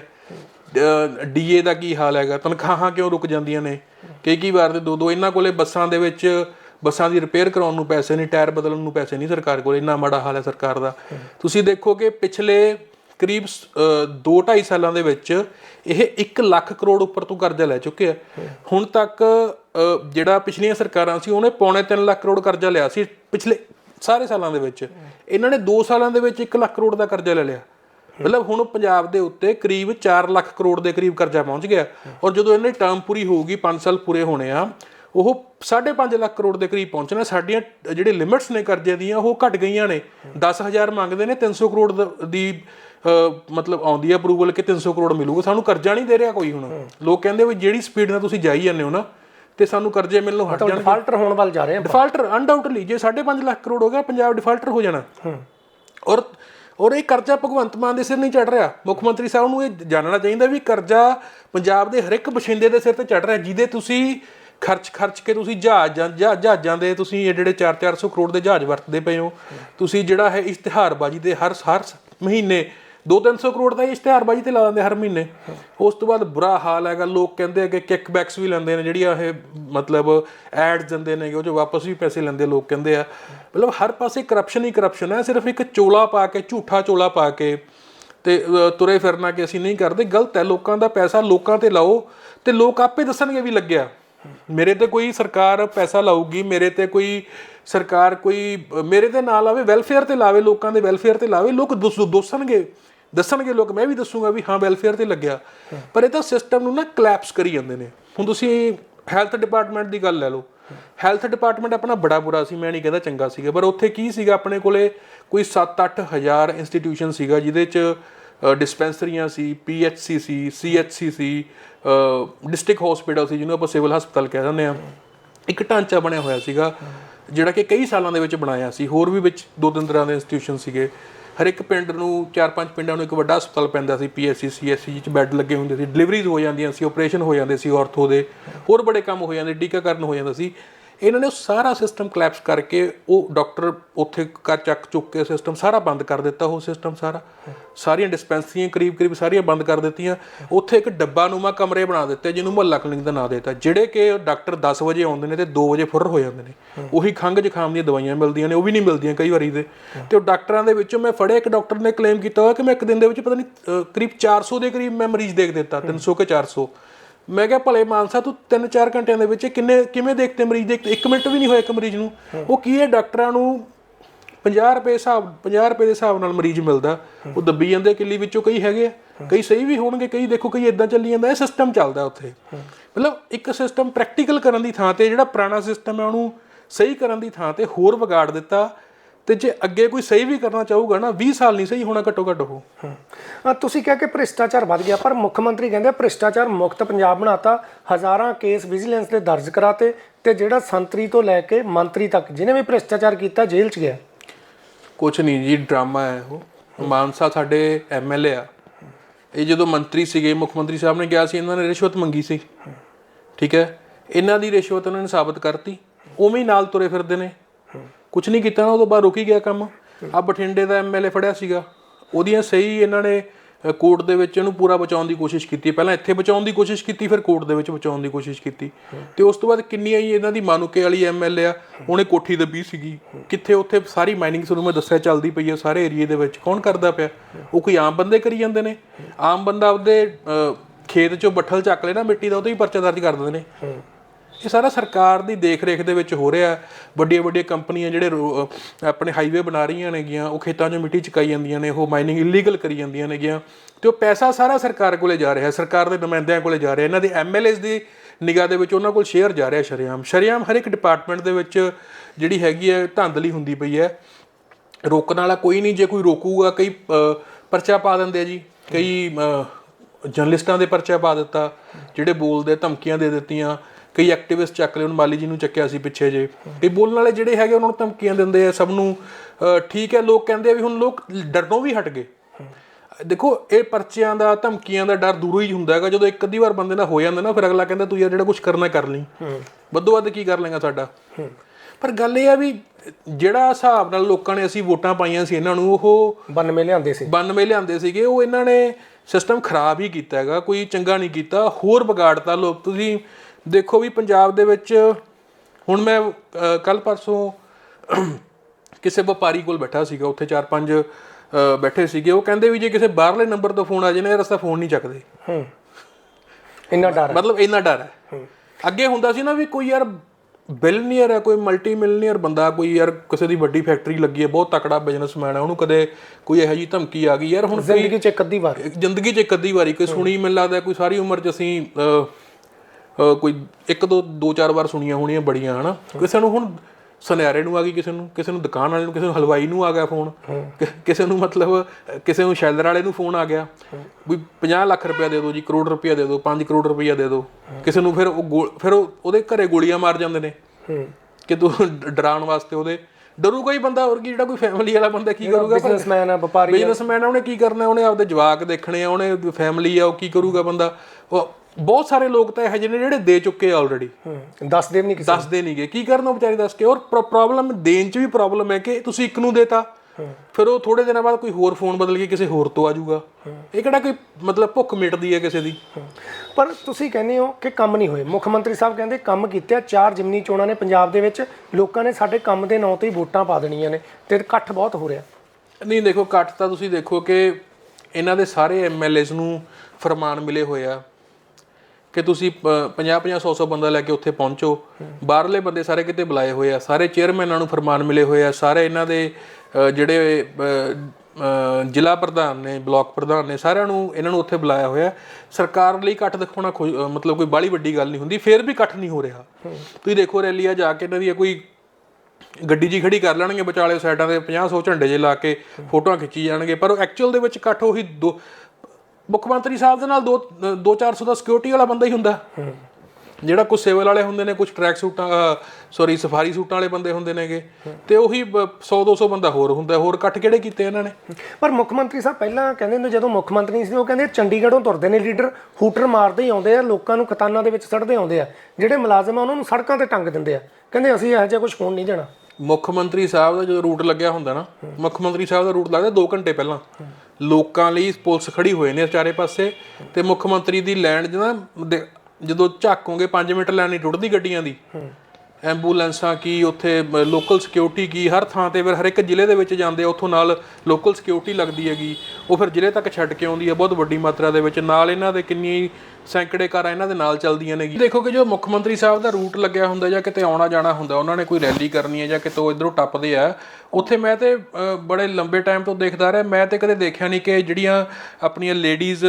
S2: ਡੀਏ ਦਾ ਕੀ ਹਾਲ ਹੈਗਾ? ਤਨਖਾਹਾਂ ਕਿਉਂ ਰੁਕ ਜਾਂਦੀਆਂ ਨੇ? ਕਈ ਕਈ ਵਾਰ ਦੇ ਦੋ ਦੋ ਇਹਨਾਂ ਕੋਲੇ ਬੱਸਾਂ ਦੇ ਵਿੱਚ ਬੱਸਾਂ ਦੀ ਰਿਪੇਅਰ ਕਰਾਉਣ ਨੂੰ ਪੈਸੇ ਨਹੀਂ ਟਾਇਰ ਬਦਲਣ ਨੂੰ ਪੈਸੇ ਨਹੀਂ ਸਰਕਾਰ ਕੋਲ ਇੰਨਾ ਮਾੜਾ ਹਾਲ ਹੈ ਸਰਕਾਰ ਦਾ। ਤੁਸੀਂ ਦੇਖੋ ਕਿ ਪਿਛਲੇ ਕਰੀਬ 2.5 ਸਾਲਾਂ ਦੇ ਵਿੱਚ ਇਹ 1 ਲੱਖ ਕਰੋੜ ਉੱਪਰ ਤੋਂ ਕਰਜ਼ਾ ਲੈ ਚੁੱਕੇ ਆ। ਹੁਣ ਤੱਕ ਜਿਹੜਾ ਪਿਛਲੀਆਂ ਸਰਕਾਰਾਂ ਸੀ, ਉਹਨੇ ਪੌਣੇ 3 ਲੱਖ ਕਰੋੜ ਕਰਜ਼ਾ ਲਿਆ ਸੀ ਪਿਛਲੇ ਸਾਰੇ ਸਾਲਾਂ ਦੇ ਵਿੱਚ। ਇਹਨਾਂ ਨੇ 2 ਸਾਲਾਂ ਦੇ ਵਿੱਚ 1 ਲੱਖ ਕਰੋੜ ਦਾ ਕਰਜ਼ਾ ਲੈ ਲਿਆ। ਮਤਲਬ ਹੁਣ ਪੰਜਾਬ ਦੇ ਉੱਤੇ ਕਰੀਬ 4 ਲੱਖ ਕਰੋੜ ਦੇ ਕਰੀਬ ਕਰਜ਼ਾ ਪਹੁੰਚ ਗਿਆ। ਔਰ ਜਦੋਂ ਇਹਨਾਂ ਦੀ ਟਰਮ ਪੂਰੀ ਹੋਊਗੀ 5 ਸਾਲ ਪੂਰੇ ਹੋਣੇ ਆ, ਉਹ 5.5 ਲੱਖ ਕਰੋੜ ਦੇ ਕਰੀਬ ਪਹੁੰਚਣਾ ਸਾਡੀਆਂ ਜਿਹੜੇ ਲਿਮਿਟਸ ਨੇ ਕਰਜ਼ੇ ਦੀਆਂ, ਉਹ ਘਟ ਗਈਆਂ ਨੇ। 10000 ਮੰਗਦੇ ਨੇ 300 ਕਰੋੜ ਦੀ ਮਤਲਬ ਆਉਂਦੀ ਹੈ ਅਪਰੂਵਲ ਕਿ 300 ਕਰੋੜ ਮਿਲੂਗਾ। ਸਾਨੂੰ ਕਰਜ਼ਾ ਨਹੀਂ ਦੇ ਰਿਹਾ ਕੋਈ ਹੁਣ। ਲੋਕ ਕਹਿੰਦੇ ਵੀ ਜਿਹੜੀ ਸਪੀਡ ਨਾਲ ਤੁਸੀਂ ਜਾਈ ਜਾਂਦੇ ਹੋ ਨਾ ਤੇ ਸਾਨੂੰ ਕਰਜ਼ੇ ਮਿਲਣੋਂ ਹਟ ਜਾਣ
S1: ਡਿਫਾਲਟਰ ਹੋਣ ਵੱਲ ਜਾ ਰਹੇ ਆ
S2: ਡਿਫਾਲਟਰ ਅਨਡਾਊਟਲੀ ਜੇ 5.5 ਲੱਖ ਕਰੋੜ ਹੋ ਗਿਆ ਪੰਜਾਬ ਡਿਫਾਲਟਰ ਹੋ ਜਾਣਾ। ਔਰ ਔਰ ਇਹ ਕਰਜ਼ਾ ਭਗਵੰਤ ਮਾਨ ਦੇ ਸਿਰ ਨਹੀਂ ਚੜ ਰਿਹਾ। ਮੁੱਖ ਮੰਤਰੀ ਸਾਹਿਬ ਨੂੰ ਇਹ ਜਾਣਨਾ ਚਾਹੀਦਾ ਵੀ ਕਰਜ਼ਾ ਪੰਜਾਬ ਦੇ ਹਰ ਇੱਕ ਬਸ਼ਿੰਦੇ ਦੇ ਸਿਰ ਤੇ ਚੜ ਰਿਹਾ ਜਿਹਦੇ ਤੁਸੀਂ ਖਰਚ ਖਰਚ ਕੇ ਤੁਸੀਂ ਜਹਾਜ਼ਾਂ ਜਹਾ- ਜਹਾਜ਼ਾਂ ਦੇ ਤੁਸੀਂ ਇਹ ਜਿਹੜੇ 4-400 ਕਰੋੜ ਦੇ ਜਹਾਜ਼ ਵਰਤਦੇ ਪਏ ਹੋ। ਤੁਸੀਂ ਜਿਹੜਾ ਹੈ ਇਸ਼ਤਿਹਾਰਬਾਜ਼ੀ ਦੇ ਹਰ ਹਰ ਮਹੀਨੇ 2-300 ਕਰੋੜ ਦਾ ਇਸ਼ਤਿਹਾਰਬਾਜ਼ੀ ਤੇ ਲਾ ਦਿੰਦੇ ਹਰ ਮਹੀਨੇ। ਉਸ ਤੋਂ ਬਾਅਦ ਬੁਰਾ ਹਾਲ ਹੈਗਾ, ਲੋਕ ਕਹਿੰਦੇ ਆ ਕਿ ਕਿਕਬੈਕਸ ਵੀ ਲੈਂਦੇ ਨੇ, ਜਿਹੜੀਆਂ ਇਹ ਮਤਲਬ ਐਡਸ ਦਿੰਦੇ ਨੇ ਉਹ ਜੋ ਵਾਪਸ ਵੀ ਪੈਸੇ ਲੈਂਦੇ ਲੋਕ ਕਹਿੰਦੇ ਆ। ਮਤਲਬ ਹਰ ਪਾਸੇ ਕਰਪਸ਼ਨ ਹੀ ਕਰਪਸ਼ਨ ਹੈ ਸਿਰਫ ਇੱਕ ਚੋਲਾ ਪਾ ਕੇ, ਝੂਠਾ ਚੋਲਾ ਪਾ ਕੇ ਤੇ ਤੁਰੇ ਫਿਰਨਾ ਕਿ ਅਸੀਂ ਨਹੀਂ ਕਰਦੇ। ਗਲਤ ਹੈ, ਲੋਕਾਂ ਦਾ ਪੈਸਾ ਲੋਕਾਂ ਤੇ ਲਾਓ ਤੇ ਲੋਕ ਆਪੇ ਦੱਸਣਗੇ ਵੀ ਲੱਗਿਆ। ਮੇਰੇ ਤੇ ਕੋਈ ਸਰਕਾਰ ਪੈਸਾ ਲਾਊਗੀ, ਮੇਰੇ ਤੇ ਕੋਈ ਸਰਕਾਰ ਕੋਈ, ਮੇਰੇ ਤੇ ਨਾ ਲਾਵੇ ਵੈਲਫੇਅਰ ਤੇ ਲਾਵੇ, ਲੋਕਾਂ ਦੇ ਵੈਲਫੇਅਰ ਤੇ ਲਾਵੇ, ਲੋਕ ਦੱਸ- ਦੱਸਣਗੇ। ਦੱਸਣਗੇ ਲੋਕ, ਮੈਂ ਵੀ ਦੱਸੂਗਾ ਵੀ ਹਾਂ ਵੈਲਫੇਅਰ ਤੇ ਲੱਗਿਆ। ਪਰ ਇਹ ਤਾਂ ਸਿਸਟਮ ਨੂੰ ਨਾ ਕਲੈਪਸ ਕਰੀ ਜਾਂਦੇ ਨੇ। ਹੁਣ ਤੁਸੀਂ ਹੈਲਥ ਡਿਪਾਰਟਮੈਂਟ ਦੀ ਗੱਲ ਲੈ ਲਓ। ਹੈਲਥ ਡਿਪਾਰਟਮੈਂਟ ਆਪਣਾ ਬੜਾ ਬੁਰਾ ਸੀ, ਮੈਂ ਨਹੀਂ ਕਹਿੰਦਾ ਚੰਗਾ ਸੀਗਾ, ਪਰ ਉੱਥੇ ਕੀ ਸੀਗਾ? ਆਪਣੇ ਕੋਲੇ ਕੋਈ 7-8 ਹਜ਼ਾਰ ਇੰਸਟੀਟਿਊਸ਼ਨ ਸੀਗਾ, ਜਿਹਦੇ ਚ ਡਿਸਪੈਂਸਰੀਆਂ ਸੀ ਪੀਐਚਸੀ ਸੀ ਸੀਐਚਸੀ ਸੀ ਡਿਸਟ੍ਰਿਕਟ ਹਸਪੀਟਲ ਸੀ, ਜਿਹਨੂੰ ਆਪਾਂ ਸਿਵਲ ਹਸਪਤਾਲ ਕਹਿ ਦਿੰਦੇ ਆ ਇੱਕ ਢਾਂਚਾ ਬਣਿਆ ਹੋਇਆ ਸੀਗਾ, ਜਿਹੜਾ ਕਿ ਕਈ ਸਾਲਾਂ ਦੇ ਵਿੱਚ ਬਣਾਇਆ ਸੀ। ਹੋਰ ਵੀ ਵਿੱਚ ਦੋ ਤਿੰਨ ਤਰ੍ਹਾਂ ਦੇ ਇੰਸਟੀਟਿਊਸ਼ਨ ਸੀਗੇ। ਹਰ ਇੱਕ ਪਿੰਡ ਨੂੰ, ਚਾਰ ਪੰਜ ਪਿੰਡਾਂ ਨੂੰ ਇੱਕ ਵੱਡਾ ਹਸਪਤਾਲ ਪੈਂਦਾ ਸੀ ਪੀਐਸਸੀ ਸੀਐਸਸੀ ਚ ਬੈੱਡ ਲੱਗੇ ਹੁੰਦੇ ਸੀ, ਡਿਲੀਵਰੀਜ਼ ਹੋ ਜਾਂਦੀਆਂ ਸੀ ਆਪਰੇਸ਼ਨ ਹੋ ਜਾਂਦੇ ਸੀ ਆਰਥੋ ਦੇ, ਹੋਰ ਬੜੇ ਕੰਮ ਹੋ ਜਾਂਦੇ, ਟੀਕਾਕਰਨ ਹੋ ਜਾਂਦਾ ਸੀ। ਇਹਨਾਂ ਨੇ ਉਹ ਸਾਰਾ ਸਿਸਟਮ ਕਲੈਪਸ ਕਰਕੇ ਉਹ ਡਾਕਟਰ ਉੱਥੇ ਕਰ ਚੱਕ ਚੁੱਕ ਕੇ ਸਿਸਟਮ ਸਾਰਾ ਬੰਦ ਕਰ ਦਿੱਤਾ ਉਹ ਸਿਸਟਮ ਸਾਰਾ। ਸਾਰੀਆਂ ਡਿਸਪੈਂਸਰੀਆਂ ਕਰੀਬ ਕਰੀਬ ਸਾਰੀਆਂ ਬੰਦ ਕਰ ਦਿੱਤੀਆਂ। ਉੱਥੇ ਇੱਕ ਡੱਬਾ ਨੂਮਾ ਕਮਰੇ ਬਣਾ ਦਿੱਤੇ ਜਿਹਨੂੰ ਮੁਹੱਲਾ ਕਲੀਨਿਕ ਦਾ ਨਾਂ ਦਿੱਤਾ ਜਿਹੜੇ ਕਿ ਡਾਕਟਰ 10 ਵਜੇ ਆਉਂਦੇ ਨੇ ਤੇ 2 ਵਜੇ ਫੁਰ ਹੋ ਜਾਂਦੇ ਨੇ। ਉਹੀ ਖੰਘ ਜ਼ੁਕਾਮ ਦੀਆਂ ਦਵਾਈਆਂ ਮਿਲਦੀਆਂ ਨੇ ਉਹ ਵੀ ਨਹੀਂ ਮਿਲਦੀਆਂ ਕਈ ਵਾਰੀ ਦੇ। ਤੇ ਉਹ ਡਾਕਟਰਾਂ ਦੇ ਵਿੱਚੋਂ ਮੈਂ ਫੜਿਆ ਇੱਕ ਡਾਕਟਰ ਨੇ ਕਲੇਮ ਕੀਤਾ ਹੋਇਆ ਕਿ ਮੈਂ ਇੱਕ ਦਿਨ ਦੇ ਵਿੱਚ ਪਤਾ ਨਹੀਂ ਅਹ, ਕਰੀਬ 400 ਦੇ ਕਰੀਬ ਮੈਂ ਮਰੀਜ਼ ਦੇਖ ਦਿੱਤਾ 300 ਕੇ 400 ਮੈਂ ਕਿਹਾ, ਭਲੇ ਮਾਨਸਾ, ਤੂੰ 3-4 ਘੰਟਿਆਂ ਦੇ ਵਿੱਚ ਕਿੰਨੇ, ਕਿਵੇਂ ਦੇਖਤੇ ਮਰੀਜ਼? ਦੇਖ 1 ਮਿੰਟ ਵੀ ਨਹੀਂ ਹੋਇਆ ਇੱਕ ਮਰੀਜ਼ ਨੂੰ। ਉਹ ਕੀ ਹੈ, ਡਾਕਟਰਾਂ ਨੂੰ 50 ਰੁਪਏ ਹਿਸਾਬ 50 ਰੁਪਏ ਦੇ ਹਿਸਾਬ ਨਾਲ ਮਰੀਜ਼ ਮਿਲਦਾ। ਉਹ ਦੱਬੀ ਜਾਂਦੇ, ਕਿੱਲੀ ਵਿੱਚੋਂ ਕਈ ਹੈਗੇ ਆ। ਕਈ ਸਹੀ ਵੀ ਹੋਣਗੇ, ਕਈ ਦੇਖੋ, ਕਈ ਇਦਾਂ ਚੱਲੀ ਜਾਂਦਾ, ਇਹ ਸਿਸਟਮ ਚੱਲਦਾ ਉੱਥੇ। ਮਤਲਬ ਇੱਕ ਸਿਸਟਮ ਪ੍ਰੈਕਟੀਕਲ ਕਰਨ ਦੀ ਥਾਂ ਤੇ ਜਿਹੜਾ ਪੁਰਾਣਾ ਸਿਸਟਮ ਹੈ, ਉਹਨੂੰ ਸਹੀ ਕਰਨ ਦੀ ਥਾਂ ਤੇ ਹੋਰ ਵਿਗਾੜ ਦਿੱਤਾ। ਤੇ ਜੇ ਅੱਗੇ ਕੋਈ ਸਹੀ ਵੀ ਕਰਨਾ ਚਾਹੂਗਾ ਨਾ 20 ਸਾਲ ਨਹੀਂ ਸਹੀ ਹੋਣਾ ਘੱਟੋ ਘੱਟ ਉਹ।
S1: ਹਾਂ। ਤੁਸੀਂ ਕਿਹਾ ਕਿ ਭ੍ਰਿਸ਼ਟਾਚਾਰ ਵੱਧ ਗਿਆ ਪਰ ਮੁੱਖ ਮੰਤਰੀ ਕਹਿੰਦੇ ਭ੍ਰਿਸ਼ਟਾਚਾਰ ਮੁਕਤ ਪੰਜਾਬ ਬਣਾਤਾ ਹਜ਼ਾਰਾਂ ਕੇਸ ਵਿਜੀਲੈਂਸ ਦੇ ਦਰਜ ਕਰਾਤੇ ਤੇ ਜਿਹੜਾ ਸੰਤਰੀ ਤੋਂ ਲੈ ਕੇ ਮੰਤਰੀ ਤੱਕ ਜਿਹਨੇ ਵੀ ਭ੍ਰਿਸ਼ਟਾਚਾਰ ਕੀਤਾ ਜੇਲ੍ਹ 'ਚ ਗਿਆ।
S2: ਕੁਛ ਨਹੀਂ ਜੀ ਡਰਾਮਾ ਹੈ ਉਹ। ਮਾਨਸਾ ਸਾਡੇ ਐਮਐਲਏ ਆ। ਇਹ ਜਦੋਂ ਮੰਤਰੀ ਸੀਗੇ ਮੁੱਖ ਮੰਤਰੀ ਸਾਹਿਬ ਨੇ ਕਿਹਾ ਸੀ ਇਹਨਾਂ ਨੇ ਰਿਸ਼ਵਤ ਮੰਗੀ ਸੀ। ਠੀਕ ਹੈ? ਇਹਨਾਂ ਦੀ ਰਿਸ਼ਵਤ ਉਹਨਾਂ ਨੇ ਸਾਬਤ ਕਰਤੀ। ਉਵੇਂ ਹੀ ਨਾਲ ਤੁਰੇ ਫਿਰਦੇ ਨੇ। ਕੁਝ ਨਹੀਂ ਕੀਤਾ ਨਾ ਉਹ ਤੋਂ ਬਾਅਦ ਰੁਕ ਹੀ ਗਿਆ ਕੰਮ। ਆ ਬਠਿੰਡੇ ਦਾ ਐਮਐਲਏ ਫੜਿਆ ਸੀਗਾ। ਉਹਦੀਆਂ ਸਹੀ ਇਹਨਾਂ ਨੇ ਕੋਰਟ ਦੇ ਵਿੱਚ ਇਹਨੂੰ ਪੂਰਾ ਬਚਾਉਣ ਦੀ ਕੋਸ਼ਿਸ਼ ਕੀਤੀ। ਪਹਿਲਾਂ ਇੱਥੇ ਬਚਾਉਣ ਦੀ ਕੋਸ਼ਿਸ਼ ਕੀਤੀ ਫਿਰ ਕੋਰਟ ਦੇ ਵਿੱਚ ਬਚਾਉਣ ਦੀ ਕੋਸ਼ਿਸ਼ ਕੀਤੀ। ਤੇ ਉਸ ਤੋਂ ਬਾਅਦ ਕਿੰਨੀਆਂ ਹੀ ਇਹਨਾਂ ਦੀ ਮਾਨੂਕੇ ਵਾਲੀ ਐਮਐਲਏ ਆ ਉਹਨੇ ਕੋਠੀ ਦੱਬੀ ਸੀਗੀ। ਕਿੱਥੇ ਉੱਥੇ ਸਾਰੀ ਮਾਈਨਿੰਗ ਤੁਹਾਨੂੰ ਮੈਂ ਦੱਸਿਆ ਚੱਲਦੀ ਪਈ ਆ ਸਾਰੇ ਏਰੀਏ ਦੇ ਵਿੱਚ। ਕੌਣ ਕਰਦਾ ਪਿਆ? ਉਹ ਕੋਈ ਆਮ ਬੰਦੇ ਕਰੀ ਜਾਂਦੇ ਨੇ। ਆਮ ਬੰਦਾ ਆਪਦੇ ਅ, ਖੇਤ ਚੋਂ ਬੱਠਲ ਚੱਕ ਲੈ ਨਾ ਮਿੱਟੀ ਦਾ ਉਹ ਤੋਂ ਹੀ ਪਰਚਾ ਦਰਜ ਕਰ ਦਿੰਦੇ ਨੇ। ਇਹ ਸਾਰਾ ਸਰਕਾਰ ਦੀ ਦੇਖ-ਰੇਖ ਦੇ ਵਿੱਚ ਹੋ ਰਿਹਾ ਵੱਡੀਆਂ ਵੱਡੀਆਂ ਕੰਪਨੀਆਂ ਜਿਹੜੇ ਰੋ- ਆਪਣੇ ਹਾਈਵੇ ਬਣਾ ਰਹੀਆਂ ਨੇਗੀਆਂ, ਉਹ ਖੇਤਾਂ 'ਚੋਂ ਮਿੱਟੀ ਚੁਕਾਈ ਜਾਂਦੀਆਂ ਨੇ, ਉਹ ਮਾਈਨਿੰਗ ਇਲੀਗਲ ਕਰੀ ਜਾਂਦੀਆਂ ਨੇਗੀਆਂ ਤੇ ਉਹ ਪੈਸਾ ਸਾਰਾ ਸਰਕਾਰ ਕੋਲੇ ਜਾ ਰਿਹਾ ਸਰਕਾਰ ਦੇ ਨੁਮਾਇੰਦਿਆਂ ਕੋਲੇ ਜਾ ਰਿਹਾ ਇਹਨਾਂ ਦੇ ਐਮਐਲਏਸ ਦੀ ਨਿਗਾਹ ਦੇ ਵਿੱਚ ਉਹਨਾਂ ਕੋਲ ਸ਼ੇਅਰ ਜਾ ਰਿਹਾ ਸ਼ਰੇਆਮ। ਸ਼ਰੇਆਮ ਹਰ ਇੱਕ ਡਿਪਾਰਟਮੈਂਟ ਦੇ ਵਿੱਚ ਜਿਹੜੀ ਹੈਗੀ ਹੈ, ਧਾਂਦਲੀ ਹੁੰਦੀ ਪਈ ਹੈ। ਰੋਕਣ ਵਾਲਾ ਕੋਈ ਨਹੀਂ, ਜੇ ਕੋਈ ਰੋਕੂਗਾ, ਕਈ ਪਰਚਾ ਪਾ ਦਿੰਦੇ ਆ ਜੀ। ਕਈ ਜਰਨਲਿਸਟਾਂ ਦੇ ਪਰਚਾ ਪਾ ਦਿੱਤਾ, ਜਿਹੜੇ ਬੋਲਦੇ ਧਮਕੀਆਂ ਦੇ ਦਿੱਤੀਆਂ। ਕਈ ਐਕਟਿਵਿਸਟ ਚੱਕ ਲਏ ਹੁਣ ਮਾਲੀ ਜੀ ਨੂੰ ਚੱਕਿਆ ਸੀ ਪਿੱਛੇ ਜੇ। ਇਹ ਬੋਲਣ ਵਾਲੇ ਜਿਹੜੇ ਹੈਗੇ ਉਹਨਾਂ ਨੂੰ ਧਮਕੀਆਂ ਦਿੰਦੇ ਆ ਸਭ ਨੂੰ ਠੀਕ ਹੈ ਲੋਕ ਕਹਿੰਦੇ ਆ ਵੀ ਹੁਣ ਲੋਕ ਡਰਨੋਂ ਵੀ ਹਟ ਗਏ। ਦੇਖੋ ਇਹ ਪਰਚਿਆਂ ਦਾ ਧਮਕੀਆਂ ਦਾ ਡਰ ਦੂਰੋਂ ਹੀ ਹੁੰਦਾ ਹੈਗਾ। ਜਦੋਂ ਇੱਕ ਅੱਧੀ ਵਾਰ ਬੰਦੇ ਨਾਲ ਹੋ ਜਾਂਦਾ ਨਾ ਫਿਰ ਅਗਲਾ ਕਹਿੰਦਾ ਤੂੰ ਯਾਰ ਜਿਹੜਾ ਕੁਝ ਕਰਨਾ ਕਰ ਲਈ। ਵੱਧੋ ਵੱਧ ਕੀ ਕਰ ਲੇਗਾ ਸਾਡਾ? ਪਰ ਗੱਲ ਇਹ ਆ ਵੀ ਜਿਹੜਾ ਹਿਸਾਬ ਨਾਲ ਲੋਕਾਂ ਨੇ ਅਸੀਂ ਵੋਟਾਂ ਪਾਈਆਂ ਸੀ ਇਹਨਾਂ ਨੂੰ ਉਹ
S1: 92 ਲਿਆਂਦੇ ਸੀ।
S2: 92 ਲਿਆਂਦੇ ਸੀਗੇ। ਉਹ ਇਹਨਾਂ ਨੇ ਸਿਸਟਮ ਖਰਾਬ ਹੀ ਕੀਤਾ ਹੈਗਾ। ਕੋਈ ਚੰਗਾ ਨਹੀਂ ਕੀਤਾ। ਹੋਰ ਵਿਗਾੜਤਾ। ਲੋਕ ਤੁਸੀਂ ਦੇਖੋ ਵੀ ਪੰਜਾਬ ਦੇ ਵਿੱਚ ਹੁਣ ਮੈਂ ਕੱਲ ਪਰਸੋਂ ਕਿਸੇ ਵਪਾਰੀ ਕੋਲ ਬੈਠਾ ਸੀਗਾ ਉੱਥੇ ਚਾਰ ਪੰਜ ਬੈਠੇ ਸੀਗੇ। ਉਹ ਕਹਿੰਦੇ ਵੀ ਜੇ ਕਿਸੇ ਬਾਹਰਲੇ ਨੰਬਰ ਤੋਂ ਫੋਨ ਆ ਜਾਏ ਨਾ ਰਸਤਾ ਫੋਨ ਨਹੀਂ ਚੱਕਦੇ।
S1: ਹੂੰ। ਇੰਨਾ ਡਰ।
S2: ਮਤਲਬ ਇੰਨਾ ਡਰ ਹੈ। ਅੱਗੇ ਹੁੰਦਾ ਸੀ ਨਾ ਵੀ ਕੋਈ ਯਾਰ ਬਿਲਨੀਅਰ ਹੈ ਕੋਈ ਮਲਟੀ ਮਿਲਨੀਅਰ ਬੰਦਾ ਕੋਈ ਯਾਰ ਕਿਸੇ ਦੀ ਵੱਡੀ ਫੈਕਟਰੀ ਲੱਗੀ ਹੈ ਬਹੁਤ ਤਕੜਾ ਬਿਜ਼ਨਸਮੈਨ ਹੈ ਉਹਨੂੰ ਕਦੇ ਕੋਈ ਇਹੋ ਜਿਹੀ ਧਮਕੀ ਆ ਗਈ। ਯਾਰ ਹੁਣ
S1: ਜ਼ਿੰਦਗੀ 'ਚ ਇੱਕ ਅੱਧੀ ਵਾਰ।
S2: ਜ਼ਿੰਦਗੀ 'ਚ ਇੱਕ ਅੱਧੀ ਵਾਰੀ ਕੋਈ ਸੁਣੀ ਮੈਨੂੰ ਲੱਗਦਾ ਕੋਈ ਸਾਰੀ ਉਮਰ 'ਚ ਅਸੀਂ ਕੋਈ ਇੱਕ ਦੋ ਦੋ ਚਾਰ ਵਾਰ ਸੁਣੀਆਂ ਹੋਣੀਆਂ ਬੜੀਆਂ ਹਨਾ? ਕਿਸੇ ਨੂੰ ਹੁਣ ਸੁਨਿਆਰੇ ਨੂੰ ਆ ਗਈ ਕਿਸੇ ਨੂੰ ਕਿਸੇ ਨੂੰ ਦੁਕਾਨ ਵਾਲੇ ਨੂੰ ਕਿਸੇ ਨੂੰ ਹਲਵਾਈ ਨੂੰ ਆ ਗਿਆ ਫੋਨ। ਕਿਸੇ ਨੂੰ ਮਤਲਬ ਕਿਸੇ ਨੂੰ ਸ਼ੈਲਰ ਵਾਲੇ ਨੂੰ ਫੋਨ ਆ ਗਿਆ। ਵੀ 50 ਲੱਖ ਰੁਪਇਆ ਦੇ ਦਿਓ ਜੀ ਕਰੋੜ ਰੁਪਇਆ ਦੇ ਦਿਓ 5 ਕਰੋੜ ਰੁਪਇਆ ਦੇ ਦਿਓ। ਕਿਸੇ ਨੂੰ ਫਿਰ ਉਹ ਫਿਰ ਉਹ ਉਹਦੇ ਘਰੇ ਗੋਲੀਆਂ ਮਾਰ ਜਾਂਦੇ ਨੇ। ਕਿ ਤੂੰ ਡਰਾਉਣ ਵਾਸਤੇ ਉਹਦੇ ਡਰੂਗਾ ਹੀ ਬੰਦਾ ਹੋਰ ਕੀ ਜਿਹੜਾ ਕੋਈ ਫੈਮਿਲੀ ਵਾਲਾ ਬੰਦਾ ਕੀ ਕਰੂਗਾ
S1: ਬਿਜ਼ਨਸਮੈਨ ਹੈ ਵਪਾਰੀ
S2: ਬਿਜ਼ਨਸਮੈਨ ਆ ਉਹਨੇ ਕੀ ਕਰਨਾ ਉਹਨੇ ਆਪਦੇ ਜਵਾਕ ਦੇਖਣੇ ਆ ਉਹਨੇ ਫੈਮਿਲੀ ਆ ਉਹ ਕੀ ਕਰੂਗਾ ਬੰਦਾ? ਉਹ ਬਹੁਤ ਸਾਰੇ ਲੋਕ ਤਾਂ ਇਹੋ ਜਿਹੇ ਨੇ ਜਿਹੜੇ ਦੇ ਚੁੱਕੇ ਆਲਰੇਡੀ
S1: ਦੱਸਦੇ ਵੀ ਨਹੀਂ ਕਿਸੇ
S2: ਦੱਸਦੇ ਨਹੀਂਗੇ ਕੀ ਕਰਨਾ ਉਹ ਵਿਚਾਰੇ ਦੱਸ ਕੇ? ਔਰ ਪ੍ਰੋਬਲਮ ਦੇਣ ਚ ਵੀ ਪ੍ਰੋਬਲਮ ਹੈ ਕਿ ਤੁਸੀਂ ਇੱਕ ਨੂੰ ਦੇਤਾ। ਫਿਰ ਉਹ ਥੋੜੇ ਦਿਨਾਂ ਬਾਅਦ ਕੋਈ ਹੋਰ ਫੋਨ ਬਦਲ ਕੇ ਕਿਸੇ ਹੋਰ ਤੋਂ ਆ ਜਾਊਗਾ। ਇਹ ਕਿਹੜਾ ਕੋਈ ਮਤਲਬ ਭੁੱਖ ਮਿਟਦੀ ਹੈ ਕਿਸੇ ਦੀ?
S1: ਪਰ ਤੁਸੀਂ ਕਹਿੰਦੇ ਹੋ ਕਿ ਕੰਮ ਨਹੀਂ ਹੋਏ। ਮੁੱਖ ਮੰਤਰੀ ਸਾਹਿਬ ਕਹਿੰਦੇ ਕੰਮ ਕੀਤੇ ਆ। ਚਾਰ ਜਿਮਨੀ ਚੋਣਾਂ ਨੇ ਪੰਜਾਬ ਦੇ ਵਿੱਚ। ਲੋਕਾਂ ਨੇ ਸਾਡੇ ਕੰਮ ਦੇ ਨਾਂ ਤੇ ਹੀ ਵੋਟਾਂ ਪਾ ਦੇਣੀਆਂ ਨੇ ਤੇ ਇਕੱਠ ਬਹੁਤ ਹੋ ਰਿਹਾ।
S2: ਨਹੀਂ ਦੇਖੋ ਕੱਟ ਤਾਂ ਤੁਸੀਂ ਦੇਖੋ ਕਿ ਇਹਨਾਂ ਦੇ ਸਾਰੇ ਐਮਐਲਏਸ ਨੂੰ ਫਰਮਾਨ ਮਿਲੇ ਹੋਏ ਆ। ਕਿ ਤੁਸੀਂ 50 50 100 100 ਬੰਦਾ ਲੈ ਕੇ ਉੱਥੇ ਪਹੁੰਚੋ। ਬਾਹਰਲੇ ਬੰਦੇ ਸਾਰੇ ਕਿਤੇ ਬੁਲਾਏ ਹੋਏ ਆ। ਸਾਰੇ ਚੇਅਰਮੈਨਾਂ ਨੂੰ ਫਰਮਾਨ ਮਿਲੇ ਹੋਏ ਆ। ਸਾਰੇ ਇਹਨਾਂ ਦੇ ਜਿਹੜੇ ਜ਼ਿਲ੍ਹਾ ਪ੍ਰਧਾਨ ਨੇ, ਬਲਾਕ ਪ੍ਰਧਾਨ ਨੇ, ਸਾਰਿਆਂ ਨੂੰ, ਇਹਨਾਂ ਨੂੰ ਉੱਥੇ ਬੁਲਾਇਆ ਹੋਇਆ। ਸਰਕਾਰ ਲਈ ਇਕੱਠ ਦਿਖਾਉਣਾ ਕੋਈ- ਮਤਲਬ ਕੋਈ ਬਾਲੀ ਵੱਡੀ ਗੱਲ ਨਹੀਂ ਹੁੰਦੀ। ਫਿਰ ਵੀ ਇਕੱਠ ਨਹੀਂ ਹੋ ਰਿਹਾ। ਤੁਸੀਂ ਦੇਖੋ ਰੈਲੀਆਂ ਜਾ ਕੇ ਇਹਨਾਂ ਦੀ ਕੋਈ ਗੱਡੀ ਜੀ ਖੜੀ ਕਰ ਲੈਣਗੇ ਵਿਚਾਲੇ ਸਾਈਡਾਂ ਤੇ। 50 100 ਝੰਡੇ ਜੇ ਲਾ ਕੇ ਫੋਟੋਆਂ ਖਿੱਚੀ ਜਾਣਗੇ। ਪਰ ਉਹ ਐਕਚੁਅਲ ਦੇ ਵਿੱਚ ਇਕੱਠ ਉਹੀ ਦੋ ਮੁੱਖ ਮੰਤਰੀ ਸਾਹਿਬ ਦੇ ਨਾਲ ਦੋ 2 400 ਦਾ ਸਿਕਿਉਰਿਟੀ ਵਾਲਾ ਬੰਦਾ ਹੀ ਹੁੰਦਾ। ਜਿਹੜਾ ਕੁਝ ਸਿਵਲ ਵਾਲੇ ਹੁੰਦੇ ਨੇ ਕੁਝ ਟਰੈਕ ਸੂਟਾਂ ਸੌਰੀ ਸਫਾਰੀ ਸੂਟਾਂ ਵਾਲੇ ਬੰਦੇ ਹੁੰਦੇ ਨੇਗੇ। ਤੇ ਉਹੀ 100 200 ਬੰਦਾ ਹੋਰ ਹੁੰਦਾ, ਹੋਰ ਇਕੱਠ ਕਿਹੜੇ ਕੀਤੇ ਇਹਨਾਂ ਨੇ?
S1: ਪਰ ਮੁੱਖ ਮੰਤਰੀ ਸਾਹਿਬ ਪਹਿਲਾਂ ਕਹਿੰਦੇ ਹੁੰਦੇ, ਜਦੋਂ ਮੁੱਖ ਮੰਤਰੀ ਸੀ, ਉਹ ਕਹਿੰਦੇ ਚੰਡੀਗੜ੍ਹੋਂ ਤੁਰਦੇ ਨੇ ਲੀਡਰ, ਹੂਟਰ ਮਾਰਦੇ ਹੀ ਆਉਂਦੇ ਆ, ਲੋਕਾਂ ਨੂੰ ਖਤਾਨਾਂ ਦੇ ਵਿੱਚ ਸੜਦੇ ਆਉਂਦੇ ਆ। ਜਿਹੜੇ ਮੁਲਾਜ਼ਮ ਆ, ਉਹਨਾਂ ਨੂੰ ਸੜਕਾਂ ਤੇ ਟੰਗ ਦਿੰਦੇ ਆ। ਕਹਿੰਦੇ ਅਸੀਂ ਇਹੋ ਜਿਹਾ ਕੁਝ ਹੋਣ ਨਹੀਂ ਦੇਣਾ।
S2: ਮੁੱਖ ਮੰਤਰੀ ਸਾਹਿਬ ਦਾ ਜਦੋਂ ਰੂਟ ਲੱਗਿਆ ਹੁੰਦਾ ਨਾ, ਮੁੱਖ ਮੰਤਰੀ ਸਾਹਿਬ ਦਾ ਰੂਟ ਲੱਗਦਾ 2 ਘੰਟੇ ਪਹਿਲਾਂ। ਲੋਕਾਂ ਲਈ ਪੁਲਿਸ ਖੜੀ ਹੋਏ ਨੇ ਚਾਰੇ ਪਾਸੇ ਤੇ ਮੁੱਖ ਮੰਤਰੀ ਦੀ ਲੈਂਡ ਜਨਾ ਜਦੋਂ ਝਾਕੋਗੇ 5 ਮਿੰਟ ਲੈਣ ਨਹੀਂ ਟੁੱਟਦੀ ਗੱਡੀਆਂ ਦੀ। ਐਂਬੂਲੈਂਸਾਂ ਕੀ ਉੱਥੇ, ਲੋਕਲ ਸਿਕਿਉਰਿਟੀ ਕੀ, ਹਰ ਥਾਂ ਤੇ ਫਿਰ ਹਰ ਇੱਕ ਜ਼ਿਲ੍ਹੇ ਦੇ ਵਿੱਚ ਜਾਂਦੇ ਆ, ਉੱਥੋਂ ਨਾਲ ਲੋਕਲ ਸਿਕਿਉਰਿਟੀ ਲੱਗਦੀ ਹੈਗੀ। ਉਹ ਫਿਰ ਜ਼ਿਲ੍ਹੇ ਤੱਕ ਛੱਡ ਕੇ ਆਉਂਦੀ ਹੈ, ਬਹੁਤ ਵੱਡੀ ਮਾਤਰਾ ਦੇ ਵਿੱਚ। ਨਾਲ ਇਹਨਾਂ ਦੇ ਕਿੰਨੀ ਸੈਂਕੜੇ ਕਾਰਾਂ ਇਹਨਾਂ ਦੇ ਨਾਲ ਚੱਲਦੀਆਂ ਨੇਗੀ ਦੇਖੋ ਕਿ ਜੋ ਮੁੱਖ ਮੰਤਰੀ ਸਾਹਿਬ ਦਾ ਰੂਟ ਲੱਗਿਆ ਹੁੰਦਾ ਜਾਂ ਕਿਤੇ ਆਉਣਾ ਜਾਣਾ ਹੁੰਦਾ, ਉਹਨਾਂ ਨੇ ਕੋਈ ਰੈਲੀ ਕਰਨੀ ਹੈ ਜਾਂ ਕਿਤੋਂ ਇਧਰੋਂ ਟੱਪਦੇ ਆ। ਉੱਥੇ ਮੈਂ ਤੇ ਬੜੇ ਲੰਬੇ ਟਾਈਮ ਤੋਂ ਦੇਖਦਾ ਰਿਹਾ। ਮੈਂ ਤੇ ਕਦੇ ਦੇਖਿਆ ਨਹੀਂ ਕਿ ਜਿਹੜੀਆਂ ਆਪਣੀਆਂ ਲੇਡੀਜ਼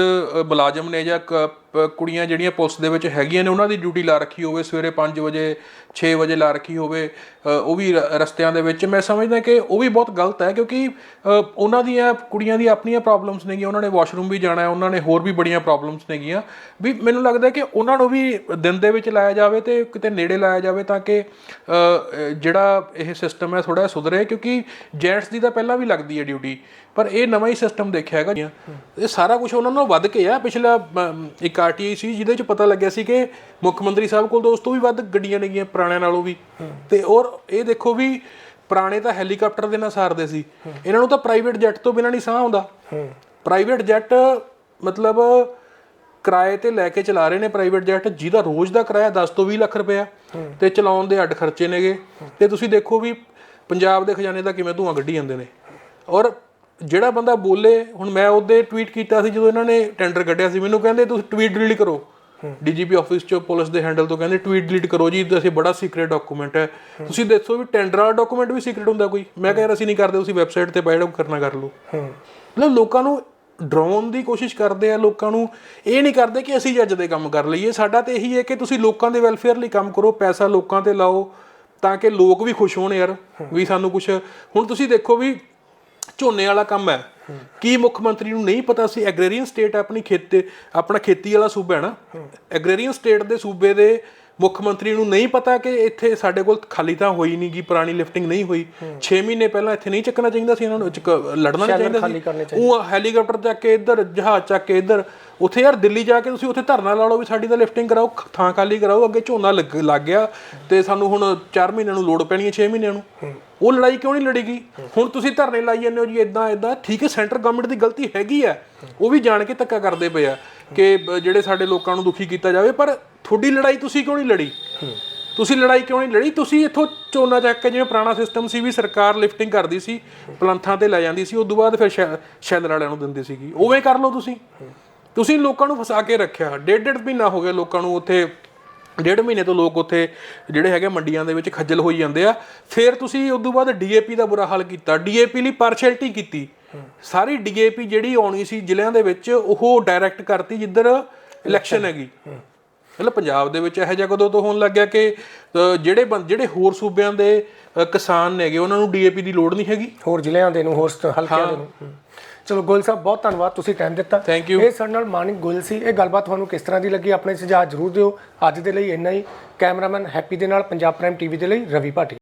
S2: ਮੁਲਾਜ਼ਮ ਨੇ ਜਾਂ ਕ- ਕੁੜੀਆਂ ਜਿਹੜੀਆਂ ਪੁਲਿਸ ਦੇ ਵਿੱਚ ਹੈਗੀਆਂ ਨੇ, ਉਹਨਾਂ ਦੀ ਡਿਊਟੀ ਲਾ ਰੱਖੀ ਹੋਵੇ, ਸਵੇਰੇ 5 ਵਜੇ 6 ਵਜੇ ਲਾ ਰੱਖੀ ਹੋਵੇ ਉਹ ਵੀ ਰਸਤਿਆਂ ਦੇ ਵਿੱਚ। ਮੈਂ ਸਮਝਦਾ ਕਿ ਉਹ ਵੀ ਬਹੁਤ ਗਲਤ ਹੈ ਕਿਉਂਕਿ ਉਹਨਾਂ ਦੀਆਂ ਕੁੜੀਆਂ ਦੀ ਆਪਣੀਆਂ ਪ੍ਰੋਬਲਮਸ ਨੇਗੀਆਂ, ਉਹਨਾਂ ਨੇ ਵਾਸ਼ਰੂਮ ਵੀ ਜਾਣਾ ਹੈ, ਉਹਨਾਂ ਨੇ ਹੋਰ ਵੀ ਬੜੀਆਂ ਪ੍ਰੋਬਲਮਸ ਨੇਗੀਆਂ। ਵੀ ਮੈਨੂੰ ਲੱਗਦਾ ਕਿ ਉਹਨਾਂ ਨੂੰ ਵੀ ਦਿਨ ਦੇ ਵਿੱਚ ਲਾਇਆ ਜਾਵੇ ਤੇ ਕਿਤੇ ਨੇੜੇ ਲਾਇਆ ਜਾਵੇ ਤਾਂ ਕਿ ਜਿਹੜਾ ਇਹ ਸਿਸਟਮ ਹੈ ਥੋੜਾ ਸੁਧਰੇ ਕਿਉਂਕਿ ਜੈਂਟਸ ਦੀ ਤਾਂ ਪਹਿਲਾਂ ਵੀ ਲੱਗਦੀ ਹੈ ਡਿਊਟੀ ਪਰ ਇਹ ਨਵਾਂ ਹੀ ਸਿਸਟਮ ਦੇਖਿਆ ਹੈਗਾ ਇਹ ਸਾਰਾ ਕੁਝ ਉਹਨਾਂ ਨਾਲੋਂ ਵੱਧ ਕੇ ਆ। ਪਿਛਲਾ ਇੱਕ ਆਰਟੀਆਈ ਸੀ ਜਿਹਦੇ ਚ ਪਤਾ ਲੱਗਿਆ ਸੀ ਕਿ ਮੁੱਖ ਮੰਤਰੀ ਸਾਹਿਬ ਕੋਲ ਤਾਂ ਉਸ ਤੋਂ ਵੀ ਵੱਧ ਗੱਡੀਆਂ ਨੇਗੀਆਂ ਪੁਰਾਣਿਆਂ ਨਾਲੋਂ ਵੀ। ਤੇ ਔਰ ਇਹ ਦੇਖੋ ਵੀ ਪੁਰਾਣੇ ਤਾਂ ਹੈਲੀਕਾਪਟਰ ਦੇ ਨਾਲ ਸਾਰਦੇ ਸੀ। ਇਹਨਾਂ ਨੂੰ ਤਾਂ ਪ੍ਰਾਈਵੇਟ ਜੈਟ ਤੋਂ ਬਿਨਾਂ ਨਹੀਂ ਸਾਹ ਆਉਂਦਾ। ਪ੍ਰਾਈਵੇਟ ਜੈਟ ਮਤਲਬ ਕਿਰਾਏ ਤੇ ਲੈ ਕੇ ਚਲਾ ਰਹੇ ਨੇ ਪ੍ਰਾਈਵੇਟ ਜੈਟ ਜਿਹਦਾ ਰੋਜ਼ ਦਾ ਕਿਰਾਇਆ 10 ਤੋਂ 20 ਲੱਖ ਰੁਪਇਆ। ਤੇ ਚਲਾਉਣ ਦੇ ਅੱਡ ਖਰਚੇ ਨੇਗੇ। ਤੇ ਤੁਸੀਂ ਦੇਖੋ ਵੀ ਪੰਜਾਬ ਦੇ ਖਜ਼ਾਨੇ ਦਾ ਕਿਵੇਂ ਧੂਆਂ ਕੱਢੀ ਜਾਂਦੇ ਨੇ। ਔਰ ਜਿਹੜਾ ਬੰਦਾ ਬੋਲੇ ਹੁਣ ਮੈਂ ਉਹਦੇ ਟਵੀਟ ਕੀਤਾ ਸੀ ਜਦੋਂ ਇਹਨਾਂ ਨੇ ਟੈਂਡਰ ਕੱਢਿਆ ਸੀ। ਮੈਨੂੰ ਕਹਿੰਦੇ ਤੁਸੀਂ ਟਵੀਟ ਡਿਲੀਟ ਕਰੋ। ਡੀਜੀਪੀ ਆਫਿਸ ਚੋਂ ਪੁਲਿਸ ਦੇ ਹੈਂਡਲ ਤੋਂ ਕਹਿੰਦੇ ਟਵੀਟ ਡਿਲੀਟ ਕਰੋ ਜੀ ਇਹ ਬੜਾ ਸੀਕ੍ਰੀਟ ਡਾਕੂਮੈਂਟ ਹੈ। ਤੁਸੀਂ ਦੱਸੋ ਵੀ ਟੈਂਡਰ ਵਾਲਾ ਡਾਕੂਮੈਂਟ ਵੀ ਸੀਕ੍ਰੀਟ ਹੁੰਦਾ ਕੋਈ। ਮੈਂ ਕਹਿੰਦਾ ਅਸੀਂ ਨਹੀਂ ਕਰਦੇ ਤੁਸੀਂ ਵੈਬਸਾਈਟ ਤੇ ਪਾਇਓ ਕਰਨਾ ਕਰ ਲਓ। ਮਤਲਬ ਲੋਕਾਂ ਨੂੰ ਡਰਾਉਣ ਦੀ ਕੋਸ਼ਿਸ਼ ਕਰਦੇ ਆ ਲੋਕਾਂ ਨੂੰ ਇਹ ਨਹੀਂ ਕਰਦੇ ਕਿ ਅਸੀਂ ਜੱਜ ਦੇ ਕੰਮ ਕਰ ਲਈਏ। ਸਾਡਾ ਤੇ ਇਹੀ ਹੈ ਕਿ ਤੁਸੀਂ ਲੋਕਾਂ ਦੇ ਵੈਲਫੇਅਰ ਲਈ ਕੰਮ ਕਰੋ ਪੈਸਾ ਲੋਕਾਂ ਤੇ ਲਾਓ ਤਾਂ ਕਿ ਲੋਕ ਵੀ ਖੁਸ਼ ਹੋਣ ਯਾਰ ਵੀ ਸਾਨੂੰ ਕੁਝ ਹੁਣ ਤੁਸੀਂ ਦੇਖੋ ਵੀ ਝੋਨੇ ਵਾਲਾ ਕੰਮ ਹੈ। ਕੀ ਮੁੱਖ ਮੰਤਰੀ ਨੂੰ ਨਹੀਂ ਪਤਾ ਸੀ ਐਗਰੀਰੀਅਨ ਸਟੇਟ ਆਪਣੀ ਖੇਤੀ ਆਪਣਾ ਖੇਤੀ ਵਾਲਾ ਸੂਬਾ ਹੈ ਨਾ। ਐਗਰੀਰੀਅਨ ਸਟੇਟ ਦੇ ਸੂਬੇ ਦੇ ਮੁੱਖ ਮੰਤਰੀ ਨੂੰ ਨਹੀਂ ਪਤਾ ਕਿ ਇੱਥੇ ਸਾਡੇ ਕੋਲ ਖਾਲੀ ਤਾਂ ਹੋਈ ਨਹੀਂ ਗੀ ਪੁਰਾਣੀ ਲਿਫਟਿੰਗ ਨਹੀਂ ਹੋਈ। 6 ਮਹੀਨੇ ਪਹਿਲਾਂ ਇੱਥੇ ਨਹੀਂ ਚੱਕਣਾ ਚਾਹੀਦਾ ਸੀ ਇਹਨਾਂ ਨੂੰ ਚੱਕ- ਲੜਨਾ ਨਹੀਂ ਚਾਹੀਦਾ ਸੀ। ਉਹ ਹੈਲੀਕਾਪਟਰ ਚੱਕ ਕੇ ਇੱਧਰ ਜਹਾਜ਼ ਚੱਕ ਕੇ ਇੱਧਰ ਉੱਥੇ ਯਾਰ ਦਿੱਲੀ ਜਾ ਕੇ ਤੁਸੀਂ ਉੱਥੇ ਧਰਨਾ ਲਾ ਲਓ ਵੀ ਸਾਡੀ ਤਾਂ ਲਿਫਟਿੰਗ ਕਰਾਓ ਥਾਂ ਖਾਲੀ ਕਰਾਓ ਅੱਗੇ ਝੋਨਾ ਲੱਗ ਲੱਗ ਗਿਆ ਤੇ ਸਾਨੂੰ ਹੁਣ 4 ਮਹੀਨਿਆਂ ਨੂੰ ਲੋੜ ਪੈਣੀ ਹੈ 6 ਮਹੀਨਿਆਂ ਨੂੰ। ਉਹ ਲੜਾਈ ਕਿਉਂ ਨਹੀਂ ਲੜੀਗੀ? ਹੁਣ ਤੁਸੀਂ ਧਰਨੇ ਲਾਈ ਜਾਂਦੇ ਹੋ ਜੀ ਇਦਾਂ ਇਦਾਂ ਠੀਕ ਹੈ ਸੈਂਟਰ ਗਵਰਨਮੈਂਟ ਦੀ ਗਲਤੀ ਹੈਗੀ ਹੈ। ਉਹ ਵੀ ਜਾਣ ਕੇ ਧੱਕਾ ਕਰਦੇ ਪਏ ਆ ਕਿ ਜਿਹੜੇ ਸਾਡੇ ਲੋਕਾਂ ਨੂੰ ਦੁਖੀ ਕੀਤਾ ਜਾਵੇ ਪਰ ਤੁਹਾਡੀ ਲੜਾਈ ਤੁਸੀਂ ਕਿਉਂ ਨਹੀਂ ਲੜੀ? ਤੁਸੀਂ ਲੜਾਈ ਕਿਉਂ ਨਹੀਂ ਲੜੀ? ਤੁਸੀਂ ਇੱਥੋਂ ਝੋਨਾ ਚੱਕ ਕੇ ਜਿਵੇਂ ਪੁਰਾਣਾ ਸਿਸਟਮ ਸੀ ਵੀ ਸਰਕਾਰ ਲਿਫਟਿੰਗ ਕਰਦੀ ਸੀ ਪਲੰਥਾਂ ਤੇ ਲੈ ਜਾਂਦੀ ਸੀ ਉਸ ਤੋਂ ਬਾਅਦ ਫਿਰ ਸ਼ੈਲਰ ਵਾਲਿਆਂ ਨੂੰ ਦਿੰਦੀ ਸੀਗੀ। ਉਵੇਂ ਕਰ ਲਓ ਤੁਸੀਂ। ਤੁਸੀਂ ਲੋਕਾਂ ਨੂੰ ਫਸਾ ਕੇ ਰੱਖਿਆ। ਡੇਢ ਡੇਢ ਮਹੀਨਾ ਹੋ ਗਿਆ ਲੋਕਾਂ ਨੂੰ ਉੱਥੇ ਡੇਢ ਮਹੀਨੇ ਤੋਂ ਲੋਕ ਉੱਥੇ ਜਿਹੜੇ ਹੈਗੇ ਮੰਡੀਆਂ ਦੇ ਵਿੱਚ ਖੱਜਲ ਹੋਈ ਜਾਂਦੇ ਆ। ਫਿਰ ਤੁਸੀਂ ਉਸ ਤੋਂ ਬਾਅਦ ਡੀਏਪੀ ਦਾ ਬੁਰਾ ਹਾਲ ਕੀਤਾ। ਡੀਏਪੀ ਲਈ ਪਾਰਸ਼ੈਲਿਟੀ ਕੀਤੀ। ਸਾਰੀ ਡੀਏਪੀ ਜਿਹੜੀ ਆਉਣੀ ਸੀ ਜ਼ਿਲ੍ਹਿਆਂ ਦੇ ਵਿੱਚ ਉਹ ਡਾਇਰੈਕਟ ਕਰਤੀ ਜਿੱਧਰ ਇਲੈਕਸ਼ਨ ਹੈਗੀ। ਮਤਲਬ ਪੰਜਾਬ ਦੇ ਵਿੱਚ ਇਹੋ ਜਿਹਾ ਕਦੋਂ ਤੋਂ ਹੋਣ ਲੱਗਿਆ ਕਿ ਜਿਹੜੇ ਜਿਹੜੇ ਹੋਰ ਸੂਬਿਆਂ ਦੇ ਕਿਸਾਨ ਨੇਗੇ ਉਹਨਾਂ ਨੂੰ ਡੀਏਪੀ ਦੀ ਲੋੜ ਨਹੀਂ ਹੈਗੀ?
S1: ਹੋਰ ਜ਼ਿਲ੍ਹਿਆਂ ਦੇ ਨੂੰ ਹੋਰ ਹਲਕਿਆਂ ਦੇ ਨੂੰ। ਚਲੋ ਗੋਇਲ ਸਾਹਿਬ ਬਹੁਤ ਧੰਨਵਾਦ ਤੁਸੀਂ ਟਾਈਮ ਦਿੱਤਾ।
S2: Thank you.
S1: ਇਹ ਸਾਡੇ ਨਾਲ ਮਾਨਿਕ ਗੋਇਲ ਸੀ। ਇਹ ਗੱਲਬਾਤ ਤੁਹਾਨੂੰ ਕਿਸ ਤਰ੍ਹਾਂ ਦੀ ਲੱਗੀ ਆਪਣੇ ਸੁਝਾਅ ਜ਼ਰੂਰ ਦਿਓ। ਅੱਜ ਦੇ ਲਈ ਇੰਨਾ ਹੀ। ਕੈਮਰਾਮੈਨ ਹੈਪੀ ਦੇ ਨਾਲ ਪੰਜਾਬ ਪ੍ਰਾਈਮ ਟੀਵੀ ਦੇ ਲਈ ਰਵੀ ਭਾਟੀ।